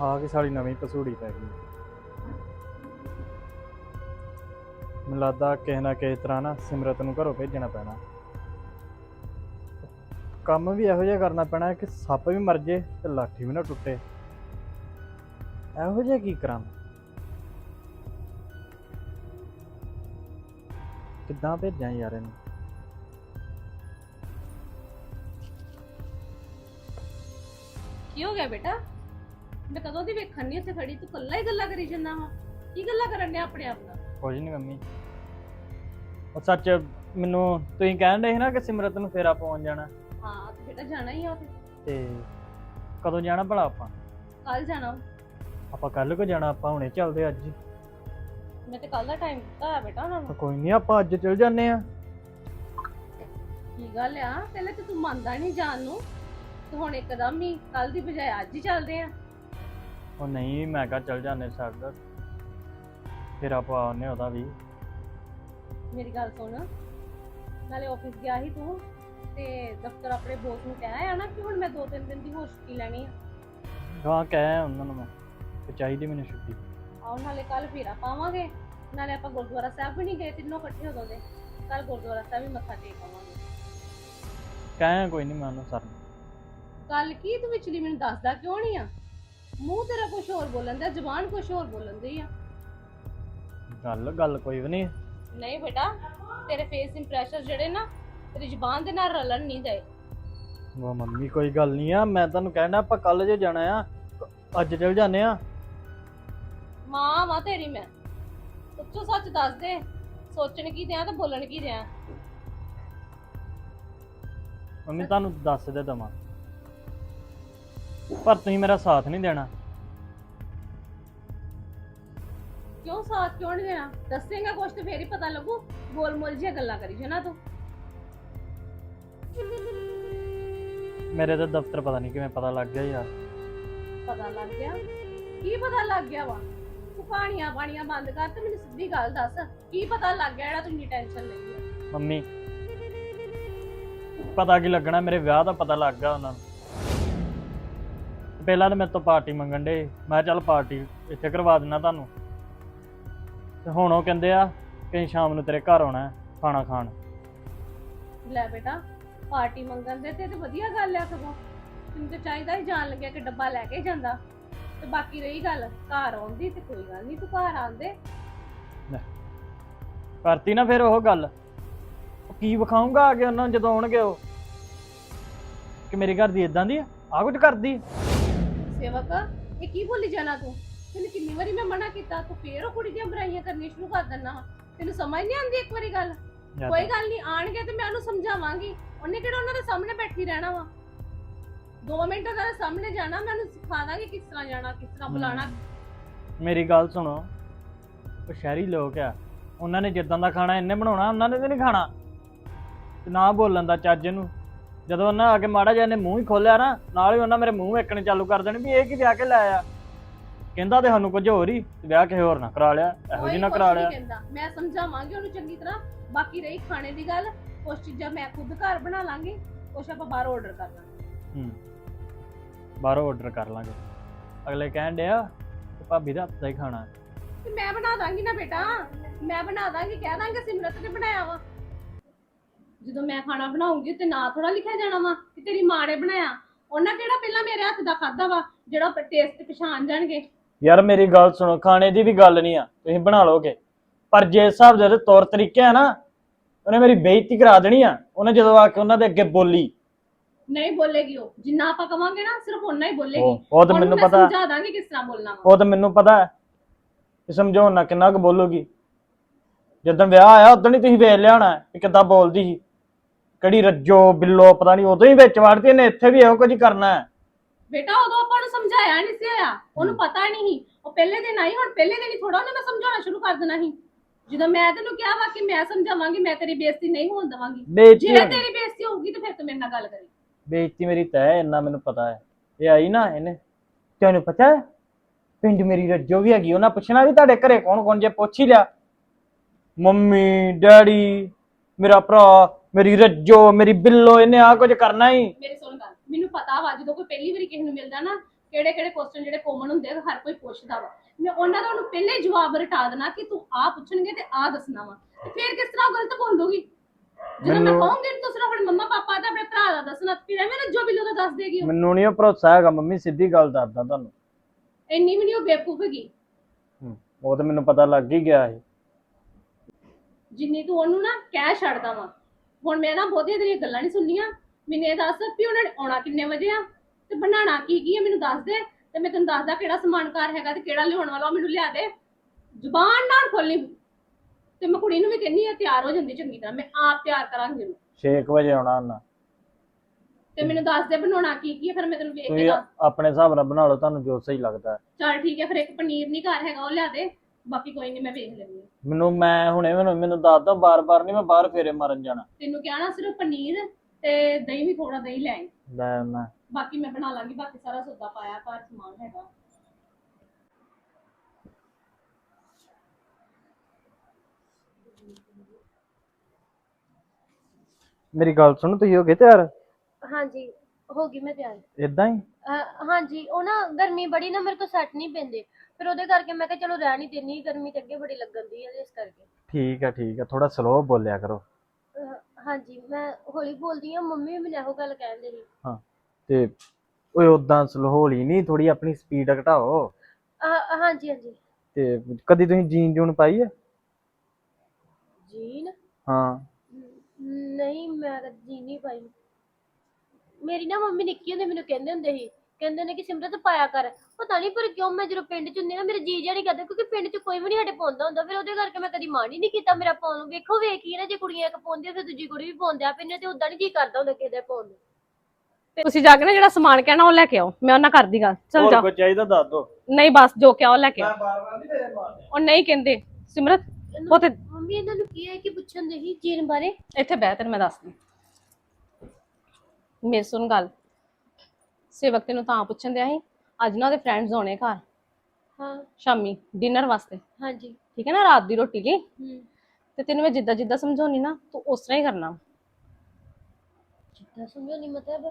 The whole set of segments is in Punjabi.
ਆ ਕੇ ਸਾਡੀ ਨਵੀਂ ਪਸੂੜੀ ਪੈ ਗਈ। ਮੈਨੂੰ ਲੱਗਦਾ ਕਿਸੇ ਨਾ ਕਿਸੇ ਤਰ੍ਹਾਂ ਨਾ ਸਿਮਰਤ ਨੂੰ ਘਰੋਂ ਭੇਜਣਾ ਪੈਣਾ। ਕੰਮ ਵੀ ਇਹੋ ਜਿਹਾ ਕਰਨਾ ਪੈਣਾ ਕਿ ਸੱਪ ਵੀ ਮਰ ਜੇ ਤੇ ਲਾਠੀ ਵੀ ਨਾ ਟੁੱਟੇ। ਇਹੋ ਜਿਹਾ ਕੀ ਕਰਾਂ ਕਿੱਦਾਂ ਭੇਜਾਂ ਯਾਰ ਇਹਨੂੰ? ਕੀ ਹੋ ਗਿਆ ਬੇਟਾ? ਮੈਂ ਕਦੋਂ ਦੀ ਵੇਖਣ ਨਹੀਂ ਉੱਥੇ ਖੜੀ? ਤੂੰ ਕੱਲਾ ਹੀ ਗੱਲਾਂ ਕਰੀ ਜੰਨਾ ਵਾ। ਕੀ ਗੱਲਾਂ ਕਰਨ ਡਿਆ ਆਪਣੇ ਆਪ ਨਾਲ ਕੁਝ ਨਹੀਂ ਮੰਮੀ। ਉਹ ਸੱਚ ਮੈਨੂੰ ਤੁਸੀਂ ਕਹਿਣ ਰਹੇ ਸੀ ਨਾ ਕਿ ਸਿਮਰਤ ਨੂੰ ਫੇਰਾ ਪਾਉਣ ਜਾਣਾ। ਹਾਂ ਤੇ ਬੇਟਾ ਜਾਣਾ ਹੀ ਆ ਉੱਥੇ। ਤੇ ਕਦੋਂ ਜਾਣਾ ਭਲਾ ਆਪਾਂ? ਕੱਲ ਜਾਣਾ। ਆਪਾਂ ਕੱਲ ਕੋ ਜਾਣਾ ਆਪਾਂ ਹੁਣੇ ਚੱਲਦੇ ਅੱਜ। ਹੀ। ਮੈਂ ਤੇ ਕੱਲ ਦਾ ਟਾਈਮ ਦਿੱਤਾ ਹੈ ਬੇਟਾ ਉਹਨਾਂ ਨੂੰ। ਤਾਂ ਕੋਈ ਨਹੀਂ ਆਪਾਂ ਅੱਜ ਚੱਲ ਜਾਂਦੇ ਆ ਕੀ ਗੱਲ ਆ? ਪਹਿਲੇ ਤੇ ਤੂੰ ਮੰਨਦਾ ਨਹੀਂ ਜਾਣ ਨੂੰ। ਤੇ ਹੁਣ ਇੱਕਦਮ ਹੀ ਕੱਲ ਦੀ ਬਜਾਏ ਅੱਜ ਹੀ ਚੱਲਦੇ ਆ ਉਹ ਨਹੀਂ ਮੈਂ ਕਹਾ ਚੱਲ ਜਾਂਦੇ ਸਾਡਾ ਫਿਰ ਆਪਾਂ ਆਉਨੇ ਉਹਦਾ ਵੀ। ਮੇਰੀ ਗੱਲ ਸੁਣ। ਨਾਲੇ ਆਫਿਸ ਗਿਆ ਸੀ ਤੂੰ ਤੇ ਦਫ਼ਤਰ ਆਪਣੇ ਬੋਸ ਨੂੰ ਕਹਿ ਆਇਆ ਨਾ ਕਿ ਹੁਣ ਮੈਂ ਦੋ ਤਿੰਨ ਦਿਨ ਦੀ ਹੋਰ ਛੁੱਟੀ ਲੈਣੀ ਆ। ਗਾਂ ਕਹਿ ਉਹਨਾਂ ਨੂੰ ਮੈਂ ਕਿ ਚਾਹੀਦੀ ਮੈਨੂੰ ਛੁੱਟੀ। ਆਉ ਨਾਲੇ ਕੱਲ ਫੇਰਾ ਪਾਵਾਂਗੇ। ਨਾਲੇ ਆਪਾਂ ਗੁਰਦੁਆਰਾ ਸਾਹਿਬ ਵੀ ਨਹੀਂ ਗਏ ਤਿੰਨੋਂ ਇਕੱਠੇ ਉਦੋਂ ਦੇ ਕੱਲ ਗੁਰਦੁਆਰਾ ਸਾਹਿਬ ਵੀ ਮੱਥਾ ਟੇਕ ਆਵਾਂਗੇ। ਕਹਿ ਕੋਈ ਨਹੀਂ ਮੈਂ ਉਹਨੂੰ ਸਰ ਕੱਲ ਕੀ ਤੂੰ ਵਿਚਲੀ ਮੈਨੂੰ ਦੱਸਦਾ ਕਿਉਂ ਨਹੀਂ ਆ? ਮੂੰਹ ਤੇਰਾ ਕੁਝ ਹੋਰ ਬੋਲਣ ਦਾ ਜ਼ੁਬਾਨ ਕੁਝ ਹੋਰ ਬੋਲਣ ਦੀ ਆ। ਗੱਲ ਗੱਲ ਕੋਈ ਵੀ ਨਹੀਂ। ਨਹੀਂ ਬੇਟਾ ਤੇਰੇ ਫੇਸ ਇੰਪ੍ਰੈਸ਼ਨ ਜਿਹੜੇ ਨਾ ਤੇਰੀ ਜ਼ੁਬਾਨ ਦੇ ਨਾਲ ਰਲਣ ਨਹੀਂ ਦੇ। ਉਹ ਮੰਮੀ ਕੋਈ ਗੱਲ ਨਹੀਂ ਆ ਮੈਂ ਤੁਹਾਨੂੰ ਕਹਿਣਾ ਆਪਾਂ ਕੱਲ ਜੇ ਜਾਣਾ ਆ ਅੱਜ ਚੱਲ ਜਾਂਦੇ ਆ। ਮਾਂ ਵਾ ਤੇਰੀ ਮੈਂ। ਸੱਚੋ ਸੱਚ ਦੱਸ ਦੇ ਸੋਚਣ ਕੀ ਦਿਆਂ ਤੇ ਬੋਲਣ ਕੀ ਦਿਆਂ। ਮੰਮੀ ਤੁਹਾਨੂੰ ਦੱਸ ਦੇ ਦਵਾਂ। ਪਰ ਤੁਸੀਂ ਮੇਰਾ ਸਾਥ ਨਹੀਂ ਦੇਣਾ। ਕਿਉਂ ਸਾਥ ਕਿਉਂ ਨਹੀਂ ਦੇਣਾ? ਦੱਸੇਗਾ ਕੁਛ ਤੇ ਫੇਰ ਹੀ ਪਤਾ ਲੱਗੂ। ਗੋਲ ਮੋਲ ਜਿਹੀਆਂ ਗੱਲਾਂ ਕਰੀ ਜਾਣਾ ਤੂੰ। ਮੇਰੇ ਤਾਂ ਦਫ਼ਤਰ ਪਤਾ ਨਹੀਂ ਕਿਵੇਂ ਪਤਾ ਲੱਗ ਗਿਆ ਯਾਰ। ਪਤਾ ਲੱਗ ਗਿਆ? ਕੀ ਪਤਾ ਲੱਗ ਗਿਆ ਵਾ? ਤੂੰ ਕਹਾਣੀਆਂ ਬਾਣੀਆਂ ਬੰਦ ਕਰ ਤੇ ਮੈਨੂੰ ਸਿੱਧੀ ਗੱਲ ਦੱਸ। ਕੀ ਪਤਾ ਲੱਗ ਗਿਆ ਜਿਹੜਾ ਤੂੰ ਇੰਨੀ ਟੈਨਸ਼ਨ ਲਈ ਹੈ ਮੰਮੀ ਪਤਾ ਕੀ ਲੱਗਣਾ? ਮੇਰੇ ਵਿਆਹ ਦਾ ਪਤਾ ਲੱਗ ਗਿਆ ਉਹਨਾਂ ਨੂੰ। ਪਹਿਲਾਂ ਤਾਂ ਮੇਰੇ ਤੋਂ ਪਾਰਟੀ ਮੰਗਣ ਦੇ ਮੈਂ ਕਿਹਾ ਚੱਲ ਪਾਰਟੀ ਇੱਥੇ ਕਰਵਾ ਦਿੰਦਾ ਤੁਹਾਨੂੰ। ਤੇ ਹੁਣ ਉਹ ਕਹਿੰਦੇ ਆ ਕਿ ਅਸੀਂ ਸ਼ਾਮ ਨੂੰ ਤੇਰੇ ਘਰ ਆਉਣਾ ਹੈ ਖਾਣਾ ਖਾਣ। ਲੈ ਬੇਟਾ ਪਾਰਟੀ ਮੰਗਣ ਦੇ ਤੇ ਤੇ ਵਧੀਆ ਗੱਲ ਆ ਸਗੋਂ। ਤੈਨੂੰ ਤੇ ਚਾਹੀਦਾ ਹੀ ਜਾਣ ਲੱਗਿਆ ਕਿ ਡੱਬਾ ਲੈ ਕੇ ਜਾਂਦਾ। ਤੇ ਬਾਕੀ ਰਹੀ ਗੱਲ ਘਰ ਆਉਂਦੀ ਤੇ ਕੋਈ ਗੱਲ ਨਹੀਂ ਤੂੰ ਘਰ ਆਂਦੇ ਕਰਤੀ ਨਾ ਫਿਰ ਉਹ ਗੱਲ। ਉਹ ਕੀ ਵਿਖਾਉਂਗਾ ਆ ਕੇ ਉਹਨਾਂ ਨੂੰ ਜਦੋਂ ਆਉਣਗੇ ਉਹ? ਕਿ ਮੇਰੇ ਘਰ ਦੀ ਇਦਾਂ ਦੀ ਆ? ਆਹ ਕੁਝ ਕਰਦੀ ਆ? ਸੇਵਕ ਇਹ ਕੀ ਬੋਲੀ ਜਾਣਾ ਤੂੰ? ਤੈਨੂੰ ਕਿੰਨੀ ਵਾਰੀ ਮੈਂ ਮਨਾ ਕੀਤਾ ਤੂੰ ਫੇਰ ਉਹ ਕੁੜੀ ਦੀਆਂ ਬੁਰਾਈਆਂ ਕਰਨੀਆਂ ਸ਼ੁਰੂ ਕਰ ਦਿੰਦਾ ਤੈਨੂੰ ਸਮਝ ਨਹੀਂ ਆਉਂਦੀ ਇੱਕ ਵਾਰੀ ਗੱਲ? ਜਾਂ ਕੋਈ ਗੱਲ ਨਹੀਂ ਆਣਗੇ ਤੇ ਮੈਂ ਉਹਨੂੰ ਸਮਝਾਵਾਂਗੀ। ਉਹਨੇ ਕਿਹੜਾ ਉਹਨਾਂ ਦੇ ਸਾਹਮਣੇ ਬੈਠੀ ਰਹਿਣਾ ਵਾ? 2 ਮਿੰਟ ਉਹਨਾਂ ਦੇ ਸਾਹਮਣੇ ਜਾਣਾ ਮੈਂ ਉਹਨੂੰ ਸਿਖਾ ਦਾਂਗੀ ਕਿਸ ਤਰ੍ਹਾਂ ਜਾਣਾ ਕਿਸ ਤਰ੍ਹਾਂ ਬੁਲਾਣਾ ਮੇਰੀ ਗੱਲ ਸੁਣੋ। ਉਹ ਸ਼ਹਿਰੀ ਲੋਕ ਆ। ਉਹਨਾਂ ਨੇ ਜਿੱਦਾਂ ਦਾ ਖਾਣਾ ਇਹਨੇ ਬਣਾਉਣਾ ਉਹਨਾਂ ਨੇ ਤੇ ਨਹੀਂ ਖਾਣਾ। ਤੇ ਨਾ ਬੋਲਣ ਦਾ ਚੱਜ ਨੂੰ। ਜਦੋਂ ਉਹਨਾਂ ਆ ਕੇ ਮਾੜਾ ਜਿਹਾ ਇਹਨੇ ਮੂੰਹ ਹੀ ਖੋਲਿਆ ਨਾ ਨਾਲ ਹੀ ਉਹਨਾਂ ਮੇਰੇ ਮੂੰਹ ਵੇਖਣੇ ਚਾਲੂ ਕਰ ਦੇਣੇ ਵੀ ਇਹ ਕੀ ਵਿਆਹ ਕੇ ਲਾਇਆ ਕਹਿੰਦਾ ਤੇ ਸਾਨੂੰ ਕੁਝ ਹੋਰ ਹੀ ਤੇ ਵਿਆਹ ਕਿਸੇ ਹੋਰ ਨਾ ਕਰਾ ਲਿਆ ਇਹੋ ਜਿਹੀ ਨਾ ਕਰਾ ਲਿਆ। ਕਹਿੰਦਾ। ਮੈਂ ਸਮਝਾਵਾਂਗੀ ਉਹਨੂੰ ਚੰਗੀ ਤਰ੍ਹਾਂ ਬਾਕੀ ਰਹੀ ਖਾਣੇ ਦੀ ਗੱਲ ਕੁਛ ਚੀਜ਼ਾਂ ਮੈਂ ਖੁਦ ਘਰ ਬਣਾ ਲਾਂਗੀ ਕੁਛ ਆਪਾਂ ਬਾਹਰ ਆਰਡਰ ਕਰ ਲਾਂਗੇ। ਹੂੰ ਬਾਹਰੋਂ ਆਰਡਰ ਕਰ ਲਾਂਗੇ। ਅਗਲੇ ਕਹਿਣ ਡਿਆ ਕਿ ਭਾਬੀ ਦਾ ਹੱਥ ਦਾ ਹੀ ਖਾਣਾ ਤੇ ਮੈਂ ਬਣਾ ਦਾਂਗੀ ਨਾ ਬੇਟਾ ਮੈਂ ਬਣਾ ਦਾਂਗੀ ਕਹਿ ਦਾਂਗੇ ਸਿਮਰਤ ਨੇ ਬਣਾਇਆ ਵਾ। ਜਦੋਂ ਮੈਂ ਖਾਣਾ ਬਣਾਉਂਗੀ ਤੇ ਨਾਂ ਥੋੜਾ ਲਿਖਿਆ ਜਾਣਾ ਵਾ ਕਿ ਤੇਰੀ ਮਾਂ ਨੇ ਬਣਾਇਆ। ਉਹਨਾਂ ਕਿਹੜਾ ਪਹਿਲਾਂ ਮੇਰੇ ਹੱਥ ਦਾ ਖਾਦਾ ਵਾ ਜਿਹੜਾ ਟੇਸਟ ਪਛਾਣ ਜਾਣਗੇ? ਯਾਰ ਮੇਰੀ ਗੱਲ ਸੁਣੋ ਖਾਣੇ ਦੀ ਵੀ ਗੱਲ ਨਹੀਂ ਆ ਤੁਸੀਂ ਬਣਾ ਲੋਗੇ ਪਰ ਜੇ ਹਿਸਾਬ ਦੇ ਤੌਰ ਤਰੀਕੇ ਆ ਨਾ ਉਹਨੇ ਮੇਰੀ ਬੇਇੱਜ਼ਤੀ ਕਰਾ ਦੇਣੀ ਆ। ਉਹਨੇ ਜਦੋਂ ਆ ਕੇ ਉਹਨਾਂ ਦੇ ਅੱਗੇ ਬੋਲੀ। ਨਹੀਂ ਬੋਲੇਗੀ ਉਹ। ਜਿੰਨਾ ਆਪਾਂ ਕਵਾਂਗੇ ਨਾ ਸਿਰਫ ਓਨਾ ਹੀ ਬੋਲੇਗੀ। ਉਹ ਉਹ ਤਾਂ ਉਹਨੂੰ ਮੈਨੂੰ ਮੈਂ ਪਤਾ। ਸਮਝਾ ਦਾਂਗੀ ਕਿਸ ਤਰ੍ਹਾਂ ਬੋਲਣਾ ਵਾ। ਉਹ ਤਾਂ ਮੈਨੂੰ ਪਤਾ ਹੈ ਕਿ ਸਮਝਾਉਣ ਨਾਲ ਕਿੰਨਾ ਕੁ ਬੋਲੂਗੀ। ਜਦੋਂ ਵਿਆਹ ਆਇਆ ਉਦੋਂ ਹੀ ਤੁਸੀਂ ਵੇਖ ਲਿਆ ਹੋਣਾ ਕਿ ਕਿੱਦਾਂ ਬੋਲਦੀ ਸੀ। ਕਿਹੜੀ ਰੱਜੋ ਬਿੱਲੋ ਪਤਾ ਨਹੀਂ ਉਦੋਂ ਹੀ ਵਿੱਚ ਵੜਦੀ ਇਹਨੇ ਇੱਥੇ ਵੀ ਇਹੋ ਕੁਝ ਕਰਨਾ ਹੈ। ਬੇਟਾ ਉਦੋਂ ਆਪਾਂ ਨੂੰ ਸਮਝਾਇਆ ਨਹੀਂ ਸੀ ਆਇਆ ਉਹਨੂੰ ਪਤਾ ਨਹੀਂ ਸੀ। ਉਹ ਪਹਿਲੇ ਦਿਨ ਆਈ ਹੁਣ ਪਹਿਲੇ ਦਿਨ ਹੀ ਥੋੜਾ ਉਹਨੇ ਮੈਂ ਸਮਝਾਉਣਾ ਸ਼ੁਰੂ ਕਰ ਦੇਣਾ ਸੀ। ਜਦੋਂ ਮੈਂ ਤੈਨੂੰ ਕਿਹਾ ਵਾ ਕਿ ਮੈਂ ਸਮਝਾਵਾਂਗੀ ਮੈਂ ਤੇਰੀ ਬੇਇੱਜ਼ਤੀ ਨਹੀਂ ਹੋਣ ਦਵਾਂਗੀ। ਬੇਇੱਜ਼ਤੀ ਜੇ ਹੋਣੀ। ਤੇਰੀ ਬੇਇੱਜ਼ਤੀ ਹੋਊਗੀ ਤਾਂ ਫਿਰ ਤੂੰ ਮੇਰੇ ਨਾਲ ਗੱਲ ਕਰੀ। ਬੇਇੱਜ਼ਤੀ ਮੇਰੀ ਤੈਅ ਹੈ, ਇੰਨਾ ਮੈਨੂੰ ਪਤਾ ਹੈ। ਇਹ ਆਈ ਨਾ ਇਹਨੇ। ਤੈਨੂੰ ਪਤਾ ਹੈ? ਪਿੰਡ ਮੇਰੀ ਰੱਜੋ ਵੀ ਹੈਗੀ ਉਹਨਾਂ ਪੁੱਛਣਾ ਵੀ ਤੁਹਾਡੇ ਘਰੇ ਕੌਣ ਕੌਣ ਜੇ ਪੁੱਛ ਹੀ ਲਿਆ। ਮੰਮੀ ਡੈਡੀ ਮੇਰਾ ਭਰਾ ਮੇਰੀ ਰੱਜੋ ਮੇਰੀ ਬਿੱਲੋ ਇਹਨੇ ਆ ਕੁਝ ਕਰਨਾ ਹੀ। ਮੇਰੀ ਸੁਣ ਗੱਲ ਮੈਨੂੰ ਪਤਾ ਵਾ ਜਦੋਂ ਕੋਈ ਪਹਿਲੀ ਵਾਰੀ ਕਿਸੇ ਨੂੰ ਮਿਲਦਾ ਨਾ ਕਿਹੜੇ ਕਿਹੜੇ ਕੁਐਸਚਨ ਜਿਹੜੇ ਕਾਮਨ ਹੁੰਦੇ ਆ ਹਰ ਕੋਈ ਪੁੱਛਦਾ ਵਾ। ਮੈਂ ਉਹਨਾਂ ਦਾ ਉਹਨੂੰ ਪਹਿਲੇ ਜਵਾਬ ਰਟਾ ਦੇਣਾ ਕਿ ਤੂੰ ਆ ਪੁੱਛਣਗੇ ਤੇ ਆ ਦੱਸਣਾ ਵਾ। ਤੇ ਫਿਰ ਕਿਸ ਤਰ੍ਹਾਂ ਉਹ ਗਲਤ ਬੋਲ ਦੋਗੀ ਜਦੋਂ ਮੈਂ ਕਹੂੰਗੀ ਤੂੰ ਸਿਰਫ ਆਪਣੇ ਮੰਮਾ ਪਾਪਾ ਤੇ ਆਪਣੇ ਭਰਾ ਦਾ ਦੱਸਣਾ ਫਿਰ ਐਵੇਂ ਨਾ ਜੋ ਬਿੱਲੋ ਦਾ ਦੱਸ ਦੇਗੀ ਉਹ। ਮੈਨੂੰ ਨਹੀਂ ਭਰੋਸਾ ਹੈਗਾ ਮੰਮੀ ਸਿੱਧੀ ਗੱਲ ਦੱਸਦਾ ਤੁਹਾਨੂੰ। ਇੰਨੀ ਵੀ ਨਹੀਂ ਉਹ ਬੇਵਕੂਫ ਹੈਗੀ। ਹੂੰ, ਉਹ ਤਾਂ ਮੈਨੂੰ ਪਤਾ ਲੱਗ ਹੀ ਗਿਆ ਸੀ। ਜਿੰਨੀ ਤੂੰ ਉਹਨੂੰ ਨਾ ਕਹਿ ਛੱਡਦਾ ਵਾ ਹੁਣ ਮੈਂ ਨਾ ਬਹੁਤੀਆਂ ਤੇਰੀਆਂ ਗੱਲਾਂ ਨਹੀਂ ਸੁਣਨੀਆਂ। ਮੈਨੂੰ ਇਹ ਦੱਸ ਵੀ ਉਹਨਾਂ ਨੇ ਆਉਣਾ ਕਿੰਨੇ ਵਜੇ ਆ ਤੇ ਬਣਾਉਣਾ ਕੀ ਕੀ ਹੈ ਮੈਨੂੰ ਦੱਸ ਦੇ ਤੇ ਮੈਂ ਤੈਨੂੰ ਦੱਸਦਾ ਕਿਹੜਾ ਸਮਾਨ ਕਾਰ ਹੈਗਾ ਤੇ ਕਿਹੜਾ ਲਿਆਉਣ ਵਾਲਾ ਉਹ ਮੈਨੂੰ ਲਿਆ ਦੇ। ਜ਼ੁਬਾਨ ਨਾਲ ਖੋਲਣੀ ਤੇ ਮੈਂ ਕੁੜੀ ਨੂੰ ਵੀ ਕਹਿੰਨੀ ਆ ਤਿਆਰ ਹੋ ਜਾਂਦੀ ਚੰਗੀ ਤਰ੍ਹਾਂ। ਮੈਂ ਆਪ ਤਿਆਰ ਕਰਾਂਗੀ ਉਹਨੂੰ। 6 ਵਜੇ ਆਉਣਾ ਉਹਨਾਂ ਤੇ ਮੈਨੂੰ ਦੱਸ ਦੇ ਬਣਾਉਣਾ ਕੀ ਕੀ ਹੈ ਫਿਰ ਮੈਂ ਤੈਨੂੰ ਵੇਖ ਕੇ ਤੁਸੀਂ ਦੱਸ ਆਪਣੇ ਹਿਸਾਬ ਨਾਲ ਬਣਾ ਲਓ ਤੁਹਾਨੂੰ ਜੋ ਸਹੀ ਲੱਗਦਾ। ਹੈ। ਚੱਲ ਠੀਕ ਹੈ ਫਿਰ ਇੱਕ ਪਨੀਰ ਨਹੀਂ ਘਰ ਹੈਗਾ ਉਹ ਲਿਆ ਦੇ। ਬਾਕੀ ਕੋਈ ਨਹੀਂ ਮੈਂ ਵੇਖ ਲੈਂਦੀ ਹਾਂ। ਮੈਨੂੰ ਮੈਂ ਹੁਣੇ ਮੈਨੂੰ ਮੈਨੂੰ ਦੱਸ ਦੋ ਬਾਰ-ਬਾਰ ਨਹੀਂ ਮੈਂ ਬਾਹਰ ਫੇਰੇ ਮਾਰਨ ਜਾਣਾ। ਤੈਨੂੰ ਕਿਹਾ ਨਾ ਸਿਰਫ ਪਨੀਰ ਤੇ ਦਹੀਂ ਵੀ ਥੋੜਾ ਦਹੀਂ ਲੈ ਆਈ। ਲੈ ਆਉਣਾ ਬਾਕੀ ਮੈਂ ਬਣਾ ਲਾਂਗੀ ਬਾਕੀ ਸਾਰਾ ਸੌਦਾ ਪਾਇਆ ਘਰ ਸਮਾਨ ਹੈਗਾ। ਮੇਰੀ ਗੱਲ ਸੁਣ ਤੁਸੀਂ ਹੋ ਗਏ ਤਿਆਰ? ਹਾਂਜੀ ਹੋ ਗਈ ਮੈਂ ਤਿਆਰ। ਇਦਾਂ ਹੀ? ਅਹ ਹਾਂਜੀ ਉਹ ਨਾ ਗਰਮੀ ਬੜੀ ਨਾ ਮੇਰੇ ਕੋਲ ਸੈੱਟ ਨਹੀਂ ਪੈਂਦੇ। ਫਿਰ ਉਹਦੇ ਕਰਕੇ ਮੈਂ ਕਿਹਾ ਚਲੋ ਰਹਿਣ ਹੀ ਦੇਣੀ ਗਰਮੀ ਤੇ ਅੱਗੇ ਬੜੀ ਲੱਗਣ ਦੀ ਹੈ ਇਸ ਕਰਕੇ। ਠੀਕ ਆ ਠੀਕ ਆ ਥੋੜਾ ਸਲੋ ਬੋਲਿਆ ਕਰੋ। ਅਹ ਹਾਂਜੀ ਮੈਂ ਹੌਲੀ ਬੋਲਦੀ ਆ ਮੰਮੀ ਵੀ ਮੈਨੂੰ ਇਹੋ ਗੱਲ ਕਹਿੰਦੇ ਸੀ। ਤੇ ਓਏ ਉਦਾਂ ਸਲੋ ਹੌਲੀ ਨਹੀਂ ਥੋੜੀ ਆਪਣੀ ਸਪੀਡ ਘਟਾਓ। ਅਹ ਹਾਂਜੀ ਹਾਂਜੀ। ਤੇ ਕਦੀ ਤੁਸੀਂ ਜੀਨ ਜੂਨ ਪਾਈ ਹੈ ਜੀਨ? ਹਾਂ। ਨਹੀਂ ਮੈਂ ਕਦੇ ਜੀਨ ਨਹੀਂ ਪਾਈ। ਮੇਰੀ ਨਾ ਮੰਮੀ ਨਿੱਕੀ ਹੁੰਦੀ ਮੈਨੂੰ ਕਹਿੰਦੇ ਹੁੰਦੇ ਸੀ ਕਹਿੰਦੇ ਨੇ ਕਿ ਸਿਮਰਤ ਪਾਇਆ ਕਰ। ਪਤਾ ਨਹੀਂ ਪਰ ਕਿਉਂ ਮੈਂ ਜਦੋਂ ਪਿੰਡ ਚ ਹੁੰਦੀ ਨਾ ਮੇਰੇ ਜੀ ਜਿਹੜੀ ਕਰਦਾ ਕਿਉਂਕਿ ਪਿੰਡ ਚ ਕੋਈ ਵੀ ਨਹੀਂ ਸਾਡੇ ਪਾਉਂਦਾ ਹੁੰਦਾ। ਫਿਰ ਉਹਦੇ ਕਰਕੇ ਮੈਂ ਕਦੀ ਮਾਣ ਹੀ ਨਹੀਂ ਕੀਤਾ ਮੇਰਾ ਪਾਉਣ ਨੂੰ। ਵੇਖੋ ਵੇਖ ਹੀ ਨਾ ਜੇ ਕੁੜੀਆਂ ਇੱਕ ਪਾਉਂਦੀਆਂ ਫਿਰ ਦੂਜੀ ਕੁੜੀ ਵੀ ਪਾਉਂਦੇ ਆ। ਪੈਨੇ ਤੇ ਉਦਾਂ ਨਹੀਂ ਜੀ ਕਰਦਾ ਹੁੰਦਾ ਕਿਸੇ ਦੇ ਪਾਉਣ ਨੂੰ। ਤੁਸੀਂ ਜਾ ਕੇ ਨਾ ਜਿਹੜਾ ਸਮਾਨ ਕਹਿਣਾ ਉਹ ਲੈ ਕੇ ਆਓ। ਮੈਂ ਉਹਨਾਂ ਕਰਦੀ ਗੱਲ। ਚਲ ਹੋਰ ਜਾ। ਕੋਈ ਚਾਹੀਦਾ ਦੱਸ ਦੋ। ਨਹੀਂ ਬਸ ਜੋ ਕਿਹਾ ਉਹ ਲੈ ਕੇ ਆਓ ਬਾਰ-ਬਾਰ ਨਹੀਂ ਤੇਰੇ ਮਾਰਦੇ ਉਹ ਨਹੀਂ ਕਹਿੰਦੇ। ਸਿਮਰਤ ਉਹ ਤੇ ਮੰਮੀ ਇਹਨਾਂ ਨੂੰ ਕੀ ਹੈ ਕਿ ਪੁੱਛਣ ਦੇ ਜੀਨ ਬਾਰੇ? ਇੱਥੇ ਬਹਿ ਤੈਨੂੰ ਮੈਂ ਦੱਸਦੀ। ਮੇਰੀ ਸੁਣ ਗੱਲ। ਸੇਵਕ ਤੈਨੂੰ ਤਾਂ ਪੁੱਛਣ ਦਿਆ ਸੀ ਅੱਜ ਨਾ ਉਹਦੇ ਫਰੈਂਡਸ ਆਉਣੇ ਘਰ। ਹਾਂ। ਸ਼ਾਮੀ ਡਿਨਰ ਵਾਸਤੇ। ਹਾਂਜੀ। ਠੀਕ ਹੈ ਨਾ ਰਾਤ ਦੀ ਰੋਟੀ ਲਈ? ਹੂੰ। ਤੇ ਤੈਨੂੰ ਮੈਂ ਜਿੱਦਾਂ ਜਿੱਦਾਂ ਸਮਝਾਉਣੀ ਨਾ ਤੂੰ ਉਸ ਤਰ੍ਹਾਂ ਹੀ ਕਰਨਾ। ਜਿੱਦਾਂ ਸਮਝੋ ਨਹੀਂ ਮਤਲਬ